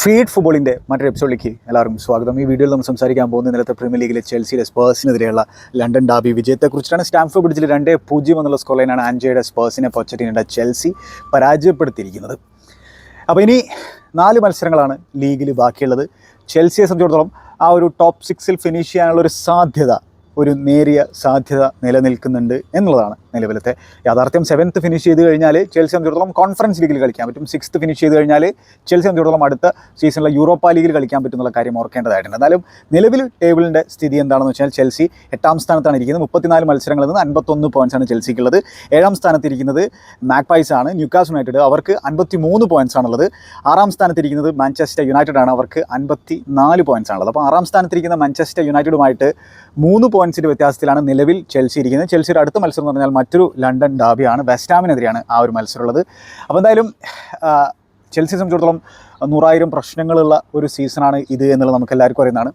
Feed ഫുട്ബോളിന്റെ മറ്റൊരു എപ്പിസോഡിലേക്ക് എല്ലാവർക്കും സ്വാഗതം. ഈ വീഡിയോയിൽ നമ്മൾ സംസാരിക്കാൻ പോകുന്ന ഇന്നലത്തെ പ്രീമിയർ ലീഗിലെ ചെൽസിയിലെ സ്പേഴ്സിനെതിരെയുള്ള ലണ്ടൻ ഡാബി വിജയത്തെക്കുറിച്ചാണ് സ്റ്റാംഫോർഡ് ബ്രിഡ്ജിൽ രണ്ട് പൂജ്യം എന്നുള്ള സ്കോർ ലൈനാണ് ആൻജയുടെ സ്പേഴ്സിനെ പൊച്ചറ്റിനിയുടെ ചെൽസി പരാജയപ്പെടുത്തിയിരിക്കുന്നത്. അപ്പോൾ ഇനി നാല് മത്സരങ്ങളാണ് ലീഗിൽ ബാക്കിയുള്ളത്. ചെൽസിയെ സംബന്ധിച്ചിടത്തോളം ആ ഒരു ടോപ്പ് സിക്സിൽ ഫിനിഷ് ചെയ്യാനുള്ള ഒരു സാധ്യത ഒരു നേരിയ സാധ്യത നിലനിൽക്കുന്നുണ്ട് എന്നുള്ളതാണ്. നിലവിലത്തെ. യാഥാർത്ഥ്യം സെവൻത്ത് ഫിനിഷ് ചെയ്ത് കഴിഞ്ഞാൽ ചെൽസി സംബന്ധിച്ചിടത്തോളം കോൺഫറൻസ് ലീഗിൽ കളിക്കാൻ പറ്റും സിക്സ്ത് ഫിനിഷ് ചെയ്ത് കഴിഞ്ഞാൽ ചെൽസി സംബന്ധിച്ചിടത്തോളം അടുത്ത സീസണിലെ യൂറോപ്പ ലീഗിൽ കളിക്കാൻ പറ്റുന്നുള്ള കാര്യം ഓർക്കേണ്ടതായിട്ടുണ്ട്. എന്നാലും നിലവിൽ ടേബിളിന്റെ സ്ഥിതി എന്താണെന്ന് വെച്ചാൽ ചെൽസി എട്ടാം സ്ഥാനത്താണ് ഇരിക്കുന്നത്. മുപ്പത്തിനാല് മത്സരങ്ങളിൽ നിന്ന് അൻപത്തൊന്ന് പോയിന്റ്സാണ് ചെൽസിക്കുള്ളത് ഏഴാം സ്ഥാനത്തിരിക്കുന്നത് മാക്പൈസ് ആണ്. ന്യൂക്കാസ് യുണൈറ്റഡ് അവർക്ക് അൻപത്തി മൂന്ന് പോയിന്റ്സ് ആണുള്ളത്. ആറാം സ്ഥാനത്തിരിക്കുന്നത് മാഞ്ചസ്റ്റർ യുണൈറ്റഡ് ആണ്. അവർക്ക് അൻപത്തി നാല് പോയിന്റ്സ് ആണുള്ളത്. അപ്പോൾ ആറാം സ്ഥാനത്തിരിക്കുന്ന മാഞ്ചസ്റ്റർ യുണൈറ്റഡുമായിട്ട് മൂന്ന് പോയിന്റ്സിന്റെ വ്യത്യാസത്തിലാണ് നിലവിൽ ചെൽസി ഇരിക്കുന്നത്. ചെൽസിയുടെ അടുത്ത മത്സരം എന്ന് പറഞ്ഞാൽ മറ്റൊരു ലണ്ടൻ ഡാബിയാണ് വെസ്റ്റാമിനെതിരെയാണ് ആ ഒരു മത്സരമുള്ളത്. അപ്പോൾ എന്തായാലും ചെൽസി ചെൽസിയെ സംബന്ധിച്ചിടത്തോളം നൂറായിരം പ്രശ്നങ്ങളുള്ള ഒരു സീസണാണ് ഇത് എന്നുള്ളത് നമുക്ക് എല്ലാവർക്കും അറിയുന്നതാണ്.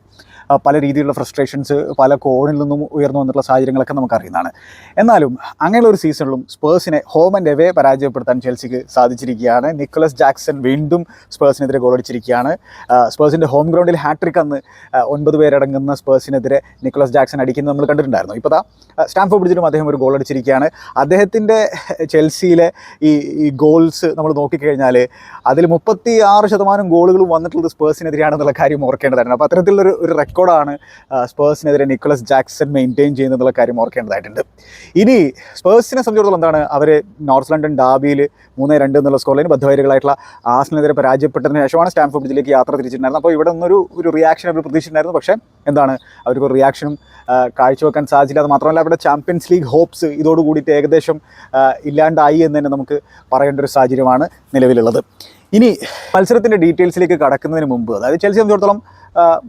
പല രീതിയിലുള്ള ഫ്രസ്ട്രേഷൻസ് പല കോണിൽ നിന്നും ഉയർന്നു വന്നിട്ടുള്ള സാഹചര്യങ്ങളൊക്കെ നമുക്കറിയുന്നതാണ്. എന്നാലും അങ്ങനെയുള്ള ഒരു സീസണിലും സ്പേഴ്സിനെ ഹോം ആൻഡ് എവേ പരാജയപ്പെടുത്താൻ ചെൽസിക്ക് സാധിച്ചിരിക്കുകയാണ്. നിക്കോളസ് ജാക്സൺ വീണ്ടും സ്പേഴ്സിനെതിരെ ഗോളടിച്ചിരിക്കുകയാണ് സ്പേഴ്സിന്റെ ഹോം ഗ്രൗണ്ടിൽ ഹാട്രിക് അന്ന് ഒൻപത് പേരടങ്ങുന്ന സ്പേഴ്സിനെതിരെ നിക്കോളസ് ജാക്സൺ അടിക്കുന്നത് നമ്മൾ കണ്ടിട്ടുണ്ടായിരുന്നു. ഇപ്പോൾ ദാ സ്റ്റാൻഫോർഡ് ബ്രിഡ്ജിലും അദ്ദേഹം ഒരു ഗോൾ അടിച്ചിരിക്കുകയാണ്. അദ്ദേഹത്തിന്റെ ചെൽസിയിലെ ഈ ഈ ഗോൾസ് നമ്മൾ നോക്കിക്കഴിഞ്ഞാൽ അതിൽ മുപ്പത്തി ആറ് ശതമാനം ഗോളുകളും വന്നിട്ടുള്ളത് സ്പേഴ്സിനെതിരെയാണെന്നുള്ള കാര്യം ഓർക്കേണ്ടതായിരുന്നു അപ്പോൾ അത്തരത്തിലുള്ളൊരു ഒരു റെക്കോർഡാണ് സ്പേഴ്സിനെതിരെ നിക്കോളസ് ജാക്സൺ മെയിന്റെയിൻ ചെയ്യുന്നതെന്നുള്ള കാര്യം ഓർക്കേണ്ടതായിട്ടുണ്ട്. ഇനി സ്പേഴ്സിനെ സംബന്ധിച്ചിടത്തോളം എന്താണ് അവർ നോർത്ത് ലണ്ടൻ ഡാബിയിൽ മൂന്ന് രണ്ട് എന്നുള്ള സ്കോറിന് ബദ്ധവൈരികളായിട്ടുള്ള ആസിനെതിരെ പരാജയപ്പെട്ടതിന് ശേഷമാണ് സ്റ്റാംഫോർഡ് ബ്രിഡ്ജിലേക്ക് യാത്ര തിരിച്ചിട്ടുണ്ടായിരുന്നത്. അപ്പോൾ ഇവിടെ നിന്നൊരു ഒരു റിയാക്ഷൻ അവർ പ്രതീക്ഷിച്ചിട്ടുണ്ടായിരുന്നു പക്ഷേ എന്താണ് അവർക്ക് റിയാക്ഷനും കാഴ്ചവെക്കാൻ സാധിച്ചില്ല. അത് മാത്രമല്ല അവിടെ ചാമ്പ്യൻസ് ലീഗ് ഹോപ്സ് ഇതോടുകൂടിയിട്ട് ഏകദേശം ഇല്ലാണ്ടായി എന്ന് തന്നെ നമുക്ക് പറയേണ്ട ഒരു സാഹചര്യമാണ് നിലവിലുള്ളത്. ഇനി മത്സരത്തിന്റെ ഡീറ്റെയിൽസിലേക്ക് കടക്കുന്നതിന് മുമ്പ് അതായത് ചെൽസി സംബന്ധിച്ചിടത്തോളം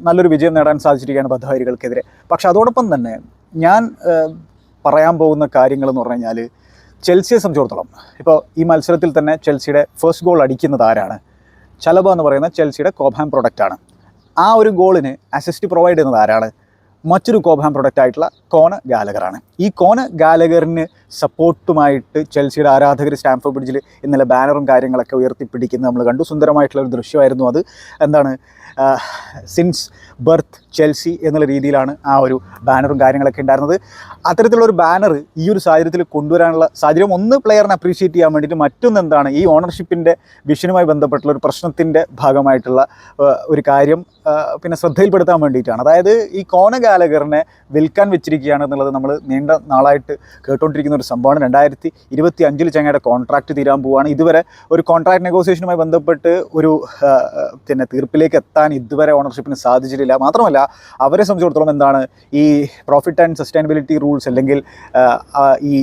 നല്ലൊരു വിജയം നേടാൻ സാധിച്ചിരിക്കുകയാണ് ബദ്ധവരികൾക്കെതിരെ പക്ഷെ അതോടൊപ്പം തന്നെ ഞാൻ പറയാൻ പോകുന്ന കാര്യങ്ങൾ എന്ന് പറഞ്ഞു കഴിഞ്ഞാൽ ചെൽസിയെ സംബന്ധിച്ചിടത്തോളം ഇപ്പോൾ ഈ മത്സരത്തിൽ തന്നെ ചെൽസിയുടെ ഫസ്റ്റ് ഗോൾ അടിക്കുന്നത് ആരാണ്? ചലബ എന്ന് പറയുന്ന ചെൽസിയുടെ കോഭാം പ്രൊഡക്റ്റാണ് ആ ഒരു ഗോളിന് അസിസ്റ്റ് പ്രൊവൈഡ് ചെയ്യുന്നത് ആരാണ്? മറ്റൊരു കോഭാം പ്രൊഡക്റ്റ് ആയിട്ടുള്ള കോന ഗാലഗറാണ് ഈ കോന ഗാലഗറിന് സപ്പോർട്ടുമായിട്ട് ചെൽസിയുടെ ആരാധകർ സ്റ്റാംഫോർഡ് ബ്രിഡ്ജിൽ ഇന്നലെ ബാനറും കാര്യങ്ങളൊക്കെ ഉയർത്തിപ്പിടിക്കുന്നത് നമ്മൾ കണ്ടു. സുന്ദരമായിട്ടുള്ള ഒരു ദൃശ്യമായിരുന്നു അത്. എന്താണ്? സിൻസ് ബർത്ത് ചെൽസി എന്നുള്ള രീതിയിലാണ് ആ ഒരു ബാനറും കാര്യങ്ങളൊക്കെ ഉണ്ടായിരുന്നത്. അത്തരത്തിലുള്ള ഒരു ബാനർ ഈ ഒരു സാഹചര്യത്തിൽ കൊണ്ടുവരാനുള്ള സാഹചര്യം ഒന്ന് പ്ലെയറിനെ അപ്രീഷിയേറ്റ് ചെയ്യാൻ വേണ്ടിയിട്ട് മറ്റൊന്ന് എന്താണ്? ഈ ഓണർഷിപ്പിന്റെ വിഷനുമായി ബന്ധപ്പെട്ടുള്ള ഒരു പ്രശ്നത്തിന്റെ ഭാഗമായിട്ടുള്ള ഒരു കാര്യം പിന്നെ ശ്രദ്ധയിൽപ്പെടുത്താൻ വേണ്ടിയിട്ടാണ്. അതായത് ഈ കോന ഗാലഗറിനെ വിൽക്കാൻ വെച്ചിരിക്കുകയാണ് എന്നുള്ളത് നമ്മൾ നീണ്ട നാളായിട്ട് കേട്ടുകൊണ്ടിരിക്കുന്ന ഒരു സംഭവമാണ്. രണ്ടായിരത്തി ഇരുപത്തി അഞ്ചിൽ ചങ്ങയുടെ കോൺട്രാക്റ്റ് തീരാൻ പോവുകയാണ് ഇതുവരെ ഒരു കോൺട്രാക്ട് നെഗോസിയേഷനുമായി ബന്ധപ്പെട്ട് ഒരു പിന്നെ തീർപ്പിലേക്ക് എത്താൻ ഇതുവരെ ഓണർഷിപ്പിന് സാധിച്ചിട്ടില്ല. മാത്രമല്ല അവരെ സംബന്ധിച്ചിടത്തോളം എന്താണ് ഈ പ്രോഫിറ്റ് ആൻഡ് സസ്റ്റൈനബിലിറ്റി റൂൾസ് അല്ലെങ്കിൽ ഈ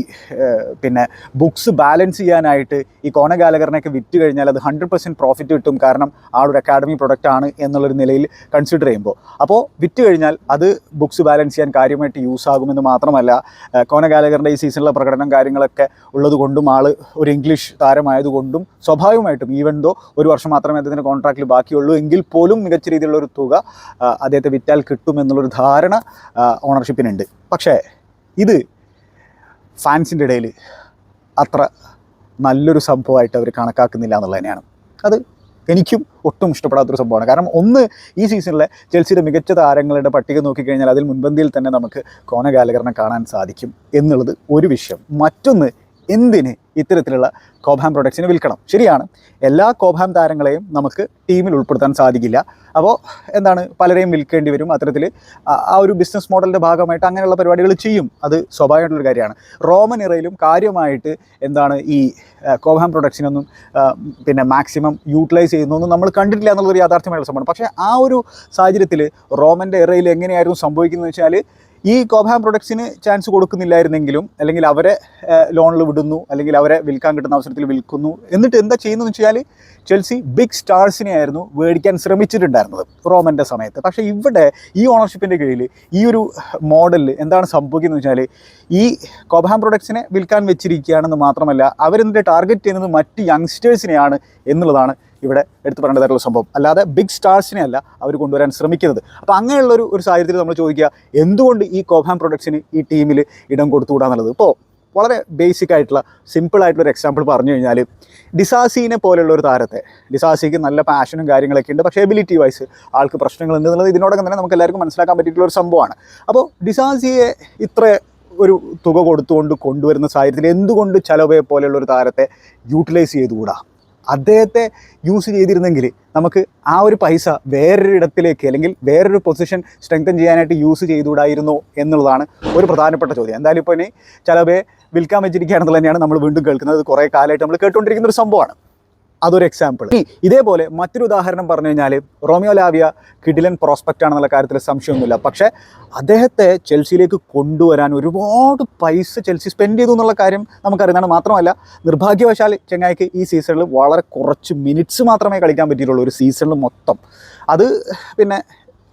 പിന്നെ ബുക്സ് ബാലൻസ് ചെയ്യാനായിട്ട് ഈ കോന ഗാലഗറിനെയൊക്കെ വിറ്റ് കഴിഞ്ഞാൽ അത് ഹൺഡ്രഡ് പെർസെന്റ് പ്രോഫിറ്റ് കിട്ടും കാരണം ആളുടെ അക്കാഡമി പ്രൊഡക്റ്റ് ആണ് എന്നുള്ളൊരു നിലയിൽ കൺസിഡർ ചെയ്യുമ്പോൾ. അപ്പോൾ വിറ്റ് കഴിഞ്ഞാൽ അത് ബുക്സ് ബാലൻസ് ചെയ്യാൻ കാര്യമായിട്ട് യൂസ് ആകുമെന്ന് മാത്രമല്ല കോന ഈ സീസണിലെ പ്രകടനം കാര്യങ്ങളൊക്കെ ഉള്ളതുകൊണ്ടും ആൾ ഒരു ഇംഗ്ലീഷ് താരമായതുകൊണ്ടും സ്വാഭാവികമായിട്ടും ഈവൻ ദോ ഒരു വർഷം മാത്രമേ അദ്ദേഹത്തിന്റെ കോൺട്രാക്റ്റിൽ ബാക്കിയുള്ളൂ എങ്കിൽ പോലും മികച്ച രീതിയിലുള്ള ഒരു തുക അദ്ദേഹത്തെ വിറ്റാൽ കിട്ടുമെന്നുള്ളൊരു ധാരണ ഓണർഷിപ്പിനുണ്ട് പക്ഷേ ഇത് ഫാൻസിന്റെ ഇടയിൽ അത്ര നല്ലൊരു സംഭവമായിട്ട് അവർ കണക്കാക്കുന്നില്ല എന്നുള്ളത് തന്നെയാണ്. അത് എനിക്കും ഒട്ടും ഇഷ്ടപ്പെടാത്തൊരു സംഭവമാണ്. കാരണം ഒന്ന് ഈ സീസണിലെ ചെൽസിയുടെ മികച്ച താരങ്ങളുടെ പട്ടിക നോക്കിക്കഴിഞ്ഞാൽ അതിൽ മുൻപന്തിയിൽ തന്നെ നമുക്ക് കോന ഗാലകറിനെ കാണാൻ സാധിക്കും എന്നുള്ളത് ഒരു വിഷയം. മറ്റൊന്ന് എന്തിന് ഇത്തരത്തിലുള്ള കോബാം പ്രൊഡക്ട്സിനെ വിൽക്കണം? ശരിയാണ്. എല്ലാ കോബാം താരങ്ങളെയും നമുക്ക് ടീമിൽ ഉൾപ്പെടുത്താൻ സാധിക്കില്ല. അപ്പോൾ എന്താണ്? പലരെയും വിൽക്കേണ്ടി വരും. അത്തരത്തിൽ ആ- ഒരു ബിസിനസ് മോഡലിന്റെ ഭാഗമായിട്ട് അങ്ങനെയുള്ള പരിപാടികൾ ചെയ്യും. അത് സ്വാഭാവികമായിട്ടുള്ളൊരു കാര്യമാണ്. റോമൻ ഇറയിലും കാര്യമായിട്ട് എന്താണ് ഈ കോബാം പ്രൊഡക്ട്സിനൊന്നും പിന്നെ മാക്സിമം യൂട്ടിലൈസ് ചെയ്യുന്നൊന്നും നമ്മൾ കണ്ടിട്ടില്ല എന്നുള്ളൊരു യാഥാർത്ഥ്യമായിട്ടുള്ള സംഭവമാണ്. പക്ഷേ ആ ഒരു സാഹചര്യത്തിൽ റോമന്റെ ഇറയിൽ എങ്ങനെയായിരുന്നു സംഭവിക്കുന്നത് വെച്ചാൽ ഈ കോബാം പ്രൊഡക്ട്സിന് ചാൻസ് കൊടുക്കുന്നില്ലായിരുന്നെങ്കിലും അല്ലെങ്കിൽ അവരെ ലോണിൽ വിടുന്നു അല്ലെങ്കിൽ അവരെ വിൽക്കാൻ കിട്ടുന്ന അവസരത്തിൽ വിൽക്കുന്നു. എന്നിട്ട് എന്താ ചെയ്യുന്നതെന്ന് വെച്ചാൽ ചെൽസി ബിഗ് സ്റ്റാർസിനെ ആയിരുന്നു മേടിക്കാൻ ശ്രമിച്ചിട്ടുണ്ടായിരുന്നത് റോമന്റെ സമയത്ത്. പക്ഷേ ഇവിടെ ഈ ഓണർഷിപ്പിന്റെ കീഴിൽ ഈ ഒരു മോഡലിൽ എന്താണ് സംഭവിക്കുന്നത് വെച്ചാൽ ഈ കോബാം പ്രൊഡക്ട്സിനെ വിൽക്കാൻ വെച്ചിരിക്കുകയാണെന്ന് മാത്രമല്ല അവരെന്തിന്റെ ടാർഗറ്റ് ചെയ്യുന്നത് മറ്റ് യങ്സ്റ്റേഴ്സിനെയാണ് എന്നുള്ളതാണ് ഇവിടെ എടുത്തു പറയേണ്ടതായിട്ടുള്ള സംഭവം. അല്ലാതെ ബിഗ് സ്റ്റാർസിനെ അല്ല അവർ കൊണ്ടുവരാൻ ശ്രമിക്കുന്നത്. അപ്പോൾ അങ്ങനെയുള്ളൊരു ഒരു ഒരു സാഹചര്യത്തിൽ നമ്മൾ ചോദിക്കുക എന്തുകൊണ്ട് ഈ കോഹാം പ്രൊഡക്ട്സിന് ഈ ടീമിൽ ഇടം കൊടുത്തുകൂടാന്നുള്ളത് ഇപ്പോൾ വളരെ ബേസിക് ആയിട്ടുള്ള സിമ്പിൾ ആയിട്ടുള്ള ഒരു എക്സാമ്പിൾ പറഞ്ഞു കഴിഞ്ഞാൽ ഡിസാസിനെ പോലെയുള്ള ഒരു താരത്തെ ഡിസാസിക്ക് നല്ല പാഷനും കാര്യങ്ങളൊക്കെ ഉണ്ട്. പക്ഷേ എബിലിറ്റി വൈസ് ആൾക്ക് പ്രശ്നങ്ങളുണ്ട് എന്നുള്ളത് ഇതിനോടൊപ്പം തന്നെ നമുക്ക് എല്ലാവർക്കും മനസ്സിലാക്കാൻ പറ്റിയിട്ടുള്ള ഒരു സംഭവമാണ്. അപ്പോൾ ഡിസാസിയെ ഇത്ര ഒരു തുക കൊടുത്തുകൊണ്ട് കൊണ്ടുവരുന്ന സാഹചര്യത്തിൽ എന്തുകൊണ്ട് ചലവയെ പോലെയുള്ള ഒരു താരത്തെ യൂട്ടിലൈസ് ചെയ്തുകൂടാ? അദ്ദേഹത്തെ യൂസ് ചെയ്തിരുന്നെങ്കിൽ നമുക്ക് ആ ഒരു പൈസ വേറൊരു ഇടത്തിലേക്ക് അല്ലെങ്കിൽ വേറൊരു പൊസിഷൻ സ്ട്രെങ്തൻ ചെയ്യാനായിട്ട് യൂസ് ചെയ്തുകൂടായിരുന്നോ എന്നുള്ളതാണ് ഒരു പ്രധാനപ്പെട്ട ചോദ്യം. എന്തായാലും ഇപ്പോൾ ഇനി ചിലവേ വിൽക്കാൻ വെച്ചിരിക്കുകയാണെന്നുള്ളത് തന്നെയാണ് നമ്മൾ വീണ്ടും കേൾക്കുന്നത്. കുറേ കാലമായിട്ട് നമ്മൾ കേട്ടുകൊണ്ടിരിക്കുന്ന ഒരു സംഭവമാണ്. അതൊരു എക്സാമ്പിൾ ഇതേപോലെ മറ്റൊരു ഉദാഹരണം പറഞ്ഞു കഴിഞ്ഞാൽ റോമിയോ ലാവിയ കിഡിലൻ പ്രോസ്പെക്റ്റ് ആണെന്നുള്ള കാര്യത്തിൽ സംശയമൊന്നുമില്ല. പക്ഷേ അദ്ദേഹത്തെ ചെൽസിയിലേക്ക് കൊണ്ടുവരാൻ ഒരുപാട് പൈസ ചെൽസി സ്പെൻഡ് ചെയ്തു എന്നുള്ള കാര്യം നമുക്കറിയുന്നതാണ്. മാത്രമല്ല നിർഭാഗ്യവശാൽ ചെങ്ങായിക്ക് ഈ സീസണിൽ വളരെ കുറച്ച് മിനിറ്റ്സ് മാത്രമേ കളിക്കാൻ പറ്റിയിട്ടുള്ളൂ ഒരു സീസണിൽ മൊത്തം. അത് പിന്നെ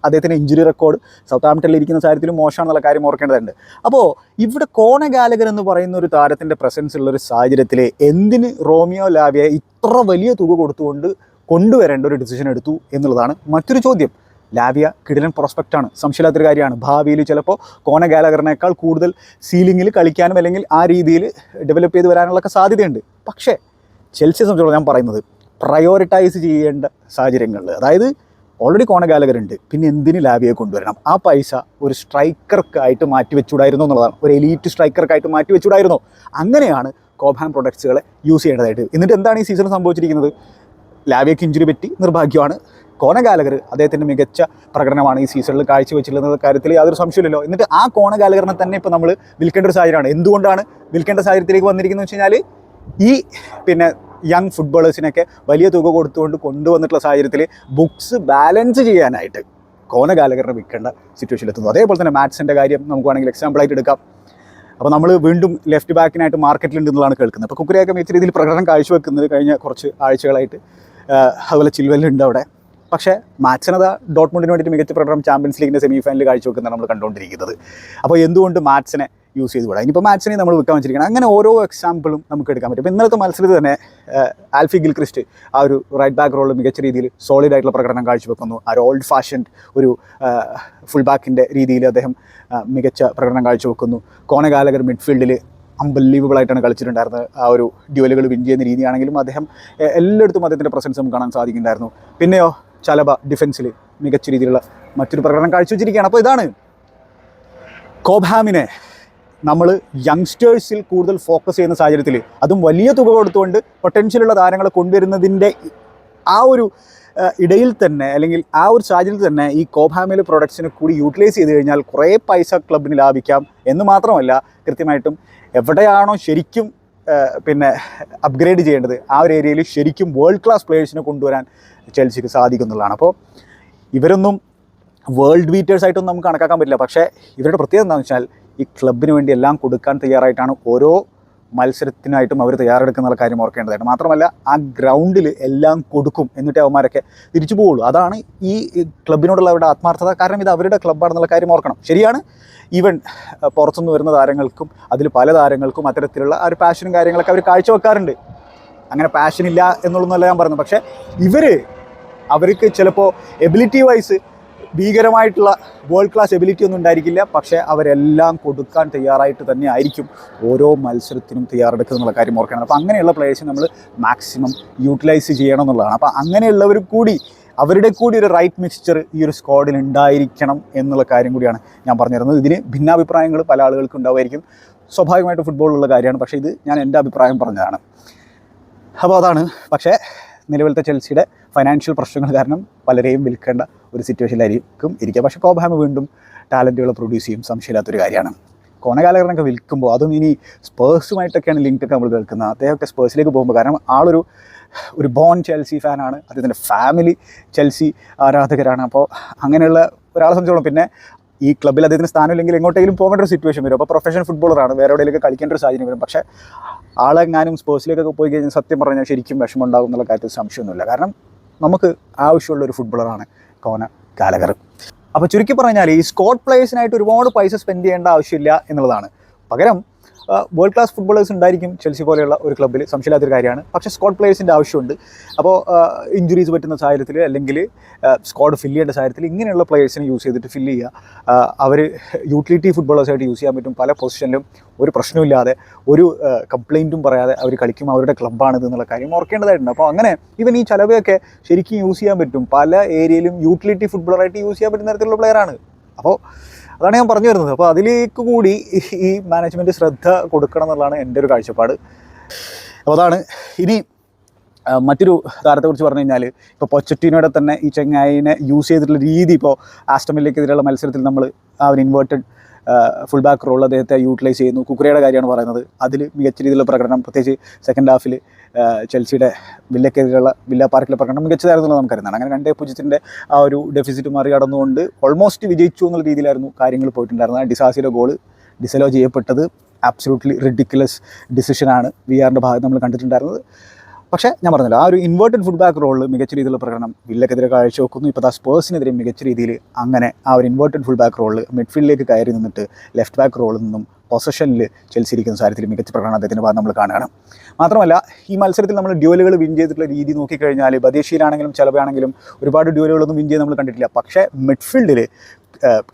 അദ്ദേഹത്തിന് ഇഞ്ചുറി റെക്കോർഡ് സൗത്ത് ആംപ്റ്റണിൽ ഇരിക്കുന്ന സാഹചര്യത്തിൽ മോശമാണെന്നുള്ള കാര്യം ഓർക്കേണ്ടതുണ്ട്. അപ്പോൾ ഇവിടെ കോണ ഗാലഗർ എന്ന് പറയുന്ന ഒരു താരത്തിന്റെ പ്രസൻസ് ഉള്ള ഒരു സാഹചര്യത്തിൽ എന്തിന് റോമിയോ ലാവിയെ ഇത്ര വലിയ തുക കൊടുത്തുകൊണ്ട് കൊണ്ടുവരേണ്ട ഒരു ഡിസിഷൻ എടുത്തു എന്നുള്ളതാണ് മറ്റൊരു ചോദ്യം. ലാവിയ കിടിലൻ പ്രോസ്പെക്റ്റാണ് സംശയമില്ലാത്തൊരു കാര്യമാണ്. ഭാവിയിൽ ചിലപ്പോൾ കോന ഗാലഗറിനേക്കാൾ കൂടുതൽ സീലിങ്ങിൽ കളിക്കാനും അല്ലെങ്കിൽ ആ രീതിയിൽ ഡെവലപ്പ് ചെയ്ത് വരാനുള്ളൊക്കെ സാധ്യതയുണ്ട്. പക്ഷേ ചെൽസിയെ സംബന്ധിച്ചോളം ഞാൻ പറയുന്നത് പ്രയോറിറ്റൈസ് ചെയ്യേണ്ട സാഹചര്യങ്ങളിൽ അതായത് ഓൾറെഡി കോണ ഗാലകരുണ്ട് പിന്നെ എന്തിന് ലാബിയെ കൊണ്ടുവരണം? ആ പൈസ ഒരു സ്ട്രൈക്കർക്കായിട്ട് മാറ്റി വെച്ചുകൂടായിരുന്നു എന്നുള്ളതാണ്. ഒരു എലീറ്റ് സ്ട്രൈക്കർക്കായിട്ട് മാറ്റി വെച്ചുകൂടായിരുന്നു അങ്ങനെയാണ് കോബാൻ പ്രൊഡക്ട്സുകളെ യൂസ് ചെയ്യേണ്ടതായിട്ട്. എന്നിട്ട് എന്താണ് ഈ സീസൺ സംഭവിച്ചിരിക്കുന്നത്? ലാവിയക്ക് ഇഞ്ചുറി പറ്റി നിർഭാഗ്യമാണ്. കോണ ഗാലകർ അദ്ദേഹത്തിന്റെ മികച്ച പ്രകടനമാണ് ഈ സീസണിൽ കാഴ്ചവെച്ചിട്ടുള്ള കാര്യത്തിൽ യാതൊരു സംശയമില്ലല്ലോ എന്നിട്ട് ആ കോണ ഗാലകറിനെ തന്നെ ഇപ്പോൾ നമ്മൾ വിൽക്കേണ്ട ഒരു സാഹചര്യമാണ്. എന്തുകൊണ്ടാണ് വിൽക്കേണ്ട സാഹചര്യത്തിലേക്ക് വന്നിരിക്കുന്നത് വെച്ച് കഴിഞ്ഞാൽ ഈ പിന്നെ യങ് ഫുട്ബോളേഴ്സിനൊക്കെ വലിയ തുക കൊടുത്തുകൊണ്ട് കൊണ്ടുവന്നിട്ടുള്ള സാഹചര്യത്തിൽ ബുക്സ് ബാലൻസ് ചെയ്യാനായിട്ട് കോന ഗാലകറിനെ വിൽക്കേണ്ട സിറ്റുവേഷനിൽ എത്തുന്നു. അതേപോലെ തന്നെ മാത്സിന്റെ കാര്യം നമുക്ക് വേണമെങ്കിൽ എക്സാമ്പിളായിട്ട് എടുക്കാം. അപ്പോൾ നമ്മൾ വീണ്ടും ലെഫ്റ്റ് ബാക്കിനായിട്ട് മാർക്കറ്റിലുണ്ട് എന്നുള്ളതാണ് കേൾക്കുന്നത്. അപ്പോൾ കുക്കുരയൊക്കെ മികച്ച രീതിയിൽ പ്രകടനം കാഴ്ചവെക്കുന്നത് കഴിഞ്ഞ കുറച്ച് ആഴ്ചകളായിട്ട് അതുപോലെ ചിൽവെല്ലുണ്ട് അവിടെ. പക്ഷേ മാറ്റ്സിനത് ഡോട്ട്മുണ്ടിന് വേണ്ടിയിട്ട് മികച്ച പ്രകടനം ചാമ്പ്യൻസ് ലീഗിന്റെ സെമി ഫൈനലിൽ കാഴ്ചവെക്കുന്നതാണ് നമ്മൾ കണ്ടുകൊണ്ടിരിക്കുന്നത്. അപ്പോൾ എന്തുകൊണ്ട് മാറ്റ്സിനെ യൂസ് ചെയ്തുകൂടാ? ഇനിയിപ്പോൾ മാച്ചിനെ നമ്മൾ വിൽക്കാൻ വെച്ചിരിക്കണം അങ്ങനെ ഓരോ എക്സാമ്പിളും നമുക്ക് എടുക്കാൻ പറ്റും. ഇന്നലത്തെ മത്സരത്തിൽ തന്നെ ആൽഫി ഗിൽക്രിസ്റ്റ് ആ ഒരു റൈറ്റ് ബാക്ക് റോളിൽ മികച്ച രീതിയിൽ സോളിഡ് ആയിട്ടുള്ള പ്രകടനം കാഴ്ചവെക്കുന്നു. ആ ഒരു ഓൾഡ് ഫാഷൻഡ് ഒരു ഫുൾ ബാക്കിന്റെ രീതിയിൽ അദ്ദേഹം മികച്ച പ്രകടനം കാഴ്ചവെക്കുന്നു. കോണഗാലകർ മിഡ്ഫീൽഡിൽ അമ്പലീവബിൾ ആയിട്ടാണ് കളിച്ചിട്ടുണ്ടായിരുന്നത്. ആ ഒരു ഡ്യുവലുകൾ വിൻ ചെയ്യുന്ന രീതിയാണെങ്കിലും അദ്ദേഹം എല്ലായിടത്തും അദ്ദേഹത്തിന്റെ പ്രസൻസ് നമുക്ക് കാണാൻ സാധിക്കുന്നുണ്ടായിരുന്നു. പിന്നെയോ ചലബ ഡിഫൻസിൽ മികച്ച രീതിയിലുള്ള മറ്റൊരു പ്രകടനം കാഴ്ചവെച്ചിരിക്കുകയാണ്. അപ്പോൾ ഇതാണ് കോബ്ഹാമിനെ നമ്മൾ യങ്സ്റ്റേഴ്സിൽ കൂടുതൽ ഫോക്കസ് ചെയ്യുന്ന സാഹചര്യത്തിൽ അതും വലിയ തുക കൊടുത്തുകൊണ്ട് പൊട്ടൻഷ്യലുള്ള താരങ്ങളെ കൊണ്ടുവരുന്നതിന്റെ ആ ഒരു ഇടയിൽ തന്നെ അല്ലെങ്കിൽ ആ ഒരു സാഹചര്യത്തിൽ തന്നെ ഈ കോബ്ഹാമിലെ പ്രൊഡക്ട്സിനെ കൂടി യൂട്ടിലൈസ് ചെയ്ത് കഴിഞ്ഞാൽ കുറേ പൈസ ക്ലബിന് ലാഭിക്കാം എന്ന് മാത്രമല്ല കൃത്യമായിട്ടും എവിടെയാണോ ശരിക്കും പിന്നെ അപ്ഗ്രേഡ് ചെയ്യേണ്ടത് ആ ഒരു ഏരിയയിൽ ശരിക്കും വേൾഡ് ക്ലാസ് പ്ലേയേഴ്സിനെ കൊണ്ടുവരാൻ ചെൽസിക്ക് സാധിക്കുന്നുള്ളതാണ്. അപ്പോൾ ഇവരൊന്നും വേൾഡ് ബീറ്റേഴ്സായിട്ടൊന്നും നമുക്ക് കണക്കാക്കാൻ പറ്റില്ല. പക്ഷേ ഇവരുടെ പ്രത്യേകത എന്താണെന്ന് വെച്ചാൽ ഈ ക്ലബിന് വേണ്ടി എല്ലാം കൊടുക്കാൻ തയ്യാറായിട്ടാണ് ഓരോ മത്സരത്തിനായിട്ടും അവർ തയ്യാറെടുക്കുന്ന കാര്യം ഓർക്കേണ്ടതായിട്ട്. മാത്രമല്ല ആ ഗ്രൗണ്ടിൽ എല്ലാം കൊടുക്കും എന്നിട്ട് അവന്മാരൊക്കെ തിരിച്ചു പോവുള്ളൂ. അതാണ് ഈ ക്ലബിനോടുള്ള അവരുടെ ആത്മാർത്ഥത. കാരണം ഇത് അവരുടെ ക്ലബ്ബാണെന്നുള്ള കാര്യം ഓർക്കണം. ശരിയാണ് ഈവൻ പുറത്തുനിന്ന് വരുന്ന താരങ്ങൾക്കും അതിൽ പല താരങ്ങൾക്കും അത്തരത്തിലുള്ള ആ ഒരു പാഷനും കാര്യങ്ങളൊക്കെ അവർ കാഴ്ചവെക്കാറുണ്ട്. അങ്ങനെ പാഷൻ ഇല്ല ഞാൻ പറയുന്നത് പക്ഷേ ഇവർ അവർക്ക് ചിലപ്പോൾ എബിലിറ്റി വൈസ് ഭീകരമായിട്ടുള്ള വേൾഡ് ക്ലാസ് എബിലിറ്റി ഒന്നും ഉണ്ടായിരിക്കില്ല. പക്ഷേ അവരെല്ലാം കൊടുക്കാൻ തയ്യാറായിട്ട് തന്നെ ആയിരിക്കും ഓരോ മത്സരത്തിനും തയ്യാറെടുക്കുക എന്നുള്ള കാര്യം ഓർക്കണം. അപ്പോൾ അങ്ങനെയുള്ള പ്ലേയേഴ്സ് നമ്മൾ മാക്സിമം യൂട്ടിലൈസ് ചെയ്യണം എന്നുള്ളതാണ്. അപ്പോൾ അങ്ങനെയുള്ളവർ കൂടി അവരുടെ കൂടി ഒരു റൈറ്റ് മിക്സ്ചർ ഈ ഒരു സ്ക്വാഡിൽ ഉണ്ടായിരിക്കണം എന്നുള്ള കാര്യം കൂടിയാണ് ഞാൻ പറഞ്ഞിരുന്നത്. ഇതിന് ഭിന്നാഭിപ്രായങ്ങൾ പല ആളുകൾക്കും ഉണ്ടാവുമായിരിക്കും. സ്വാഭാവികമായിട്ട് ഫുട്ബോളിലുള്ള കാര്യമാണ്. പക്ഷേ ഇത് ഞാൻ എന്റെ അഭിപ്രായം പറഞ്ഞതാണ്. അപ്പോൾ അതാണ്. പക്ഷേ നിലവിലത്തെ ചെൽസിയുടെ ഫൈനാൻഷ്യൽ പ്രശ്നങ്ങൾ കാരണം പലരെയും വിൽക്കേണ്ട ഒരു സിറ്റുവേഷനിലായിരിക്കും ഇരിക്കുക. പക്ഷേ കോബാമ വീണ്ടും ടാലന്റുകൾ പ്രൊഡ്യൂസ് ചെയ്യും. സംശയമില്ലാത്തൊരു കാര്യമാണ്. കോണകാലകരണമൊക്കെ വിൽക്കുമ്പോൾ അതും ഇനി സ്പേഴ്സുമായിട്ടൊക്കെയാണ് ലിങ്കൊക്കെ നമ്മൾ കേൾക്കുന്നത്. അദ്ദേഹമൊക്കെ സ്പേഴ്സിലേക്ക് പോകുമ്പോൾ കാരണം ആളൊരു ഒരു ബോൺ ചെൽസി ഫാനാണ് അദ്ദേഹത്തിന്റെ ഫാമിലി ചെൽസി ആരാധകരാണ്. അപ്പോൾ അങ്ങനെയുള്ള ഒരാളെ സംബന്ധിച്ചോളം പിന്നെ ഈ ക്ലബ്ബിൽ അദ്ദേഹത്തിന് സ്ഥാനമില്ലെങ്കിൽ എങ്ങോട്ടെങ്കിലും പോകേണ്ട ഒരു സിറ്റുവേഷൻ വരും. അപ്പോൾ പ്രൊഫഷണൽ ഫുട്ബോളറാണ് വേറെ എവിടെയെങ്കിലും കളിക്കേണ്ട ഒരു സാഹചര്യം വരും. പക്ഷേ ആളെങ്ങാനും സ്പോർട്സിലേക്കൊക്കെ പോയി കഴിഞ്ഞാൽ സത്യം പറഞ്ഞാൽ ശരിക്കും വിഷമം ഉണ്ടാകും എന്നുള്ള കാര്യത്തിൽ സംശയമൊന്നുമില്ല. കാരണം നമുക്ക് ആവശ്യമുള്ള ഒരു ഫുട്ബോളറാണ് കോന ഗാലകർ അപ്പോൾ ചുരുക്കി പറഞ്ഞാൽ ഈ സ്കോട്ട് പ്ലേയേഴ്സിനായിട്ട് ഒരുപാട് പൈസ സ്പെൻഡ് ചെയ്യേണ്ട ആവശ്യമില്ല എന്നുള്ളതാണ്. പകരം വേൾഡ് ക്ലാസ് ഫുട്ബോളേഴ്സ് ഉണ്ടായിരിക്കും ചെൽസി പോലെയുള്ള ഒരു ക്ലബ്ബിൽ സംശയമില്ലാത്തൊരു കാര്യമാണ്. പക്ഷേ സ്ക്വാഡ് പ്ലേയേഴ്സിന്റെ ആവശ്യമുണ്ട്. അപ്പോൾ ഇഞ്ചുറീസ് പറ്റുന്ന സാഹചര്യത്തിൽ അല്ലെങ്കിൽ സ്ക്വാഡ് ഫില്ല് ചെയ്യേണ്ട സാഹചര്യത്തിൽ ഇങ്ങനെയുള്ള പ്ലേയേഴ്സിനെ യൂസ് ചെയ്തിട്ട് ഫില്ല് ചെയ്യുക. അവർ യൂട്ടിലിറ്റി ഫുട്ബോളേഴ്സായിട്ട് യൂസ് ചെയ്യാൻ പറ്റും. പല പൊസിഷനിലും ഒരു പ്രശ്നമില്ലാതെ ഒരു കംപ്ലൈന്റും പറയാതെ അവർ കളിക്കും. അവരുടെ ക്ലബ്ബാണിത് എന്നുള്ള കാര്യം ഓർക്കേണ്ടതായിട്ടുണ്ട്. അപ്പോൾ അങ്ങനെ ഇവൻ ഈ ചിലവയൊക്കെ ശരിക്കും യൂസ് ചെയ്യാൻ പറ്റും. പല ഏരിയയിലും യൂട്ടിലിറ്റി ഫുട്ബോളറായിട്ട് യൂസ് ചെയ്യാൻ പറ്റുന്ന തരത്തിലുള്ള പ്ലെയറാണ് അപ്പോൾ അതാണ് ഞാൻ പറഞ്ഞു വരുന്നത്. അപ്പോൾ അതിലേക്ക് കൂടി ഈ- മാനേജ്മെന്റ് ശ്രദ്ധ കൊടുക്കണം എന്നുള്ളതാണ് എന്റെ ഒരു കാഴ്ചപ്പാട്. അപ്പോൾ അതാണ്. ഇനി മറ്റൊരു താരത്തെക്കുറിച്ച് പറഞ്ഞു കഴിഞ്ഞാൽ ഇപ്പോൾ പൊച്ചറ്റീനോടെ തന്നെ ഈ ചെങ്ങായിനെ യൂസ് ചെയ്തിട്ടുള്ള രീതി ഇപ്പോൾ ആസ്റ്റമിലേക്കെതിരെയുള്ള മത്സരത്തിൽ നമ്മൾ ആ ഒരു ഇൻവേർട്ടഡ് ഫുൾ ബാക്ക് റോൾ അദ്ദേഹത്തെ യൂട്ടിലൈസ് ചെയ്യുന്നു. കുക്കറയുടെ കാര്യമാണ് പറയുന്നത്. അതിൽ മികച്ച രീതിയിലുള്ള പ്രകടനം പ്രത്യേകിച്ച് സെക്കൻഡ് ഹാഫിൽ ചെൽസിയുടെ വില്ലക്കെതിരെയുള്ള വില്ല പാർക്കിലെ പ്രകടനം മികച്ചതായിരുന്നു നമുക്കറിയുന്നതാണ് അങ്ങനെ രണ്ടേ പൂജ്യത്തിന്റെ ആ ഒരു ഡെഫിസിറ്റ് മറികടന്നുകൊണ്ട് ഓൾമോസ്റ്റ് വിജയിച്ചു എന്നുള്ള രീതിയിലായിരുന്നു കാര്യങ്ങൾ പോയിട്ടുണ്ടായിരുന്നത്. ഡിസാസിയുടെ ഗോൾ ഡിസലോ ചെയ്യപ്പെട്ടത് ആബ്സലൂട്ട്ലി റിഡിക്കുലസ് ഡിസിഷനാണ് വി ആറിന്റെ ഭാഗത്ത് നമ്മൾ കണ്ടിട്ടുണ്ടായിരുന്നത്. പക്ഷേ ഞാൻ പറഞ്ഞല്ലോ ആ ഒരു ഇൻവേർട്ടഡ് ഫുഡ് ബാക്ക് റോളിൽ മികച്ച രീതിയിലുള്ള പ്രകടനം വില്ലക്കെതിരെ കാഴ്ചവെക്കുന്നു. ഇപ്പോൾ ആ സ്പേഴ്സിനെതിരെ മികച്ച രീതിയിൽ അങ്ങനെ ആ ഒരു ഇൻവേർട്ടഡ് ഫുൾ ബാക്ക് റോളിൽ മിഡ്ഫീൽഡിലേക്ക് കയറി നിന്നിട്ട് ലെഫ്റ്റ് ബാക്ക് റോളിൽ നിന്നും പൊസഷനിൽ ചെൽസിരിക്കുന്ന സാഹചര്യത്തിൽ മികച്ച പ്രകടനം അദ്ദേഹത്തിന്റെ ഭാഗം നമ്മൾ കാണുകയാണ്. മാത്രമല്ല ഈ മത്സരത്തിൽ നമ്മൾ ഡ്യുവലുകൾ വിൻ ചെയ്തിട്ടുള്ള രീതി നോക്കിക്കഴിഞ്ഞാൽ ബദേശിയിലാണെങ്കിലും ചെലവാണെങ്കിലും ഒരുപാട് ഡ്യുവലുകളൊന്നും വിൻ ചെയ്ത് നമ്മൾ കണ്ടിട്ടില്ല. പക്ഷേ മിഡ്ഫീൽഡിൽ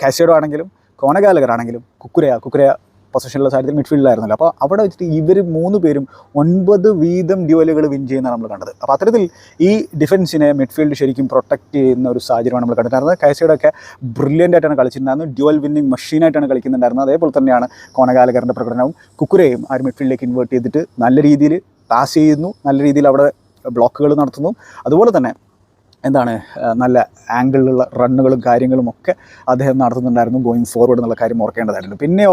കാസിയഡോ ആണെങ്കിലും കോണഗാലകർ ആണെങ്കിലും കുക്കുരയ കുക്കുരയ പൊസിഷനുള്ള സാഹചര്യത്തിൽ മിഡ്ഫീൽഡിലായിരുന്നല്ലോ അപ്പോൾ അവിടെ വെച്ചിട്ട് ഇവർ മൂന്ന് പേരും ഒൻപത് വീതം ഡ്യുവലുകൾ വിൻ ചെയ്യുന്നതാണ് നമ്മൾ കണ്ടത്. അപ്പോൾ അത്തരത്തിൽ ഈ ഡിഫൻസിനെ മിഡ്ഫീൽഡ് ശരിക്കും പ്രൊട്ടക്റ്റ് ചെയ്യുന്ന ഒരു സാഹചര്യമാണ് നമ്മൾ കണ്ടിട്ടുണ്ടായിരുന്നത്. കൈസയുടെ ബ്രില്യന്റ് ആയിട്ടാണ് കളിച്ചിട്ടുണ്ടായിരുന്നത്. Dual winning മെഷീനായിട്ടാണ് കളിക്കുന്നുണ്ടായിരുന്നത്. അതേപോലെ തന്നെയാണ് കോണകാലകരന്റെ പ്രകടനവും. കുക്കുരയും ആ ഒരു മിഡ്ഫീൽഡിലേക്ക് ഇൻവേർട്ട് ചെയ്തിട്ട് നല്ല രീതിയിൽ പാസ് ചെയ്യുന്നു. നല്ല രീതിയിൽ അവിടെ ബ്ലോക്കുകൾ നടത്തുന്നു. അതുപോലെ തന്നെ എന്താണ് നല്ല ആംഗിളിലുള്ള റണ്ണുകളും കാര്യങ്ങളും ഒക്കെ അദ്ദേഹം നടത്തുന്നുണ്ടായിരുന്നു. ഗോയിങ് ഫോർവേഡ് എന്നുള്ള കാര്യം ഓർക്കേണ്ടതായിരുന്നു. പിന്നെയോ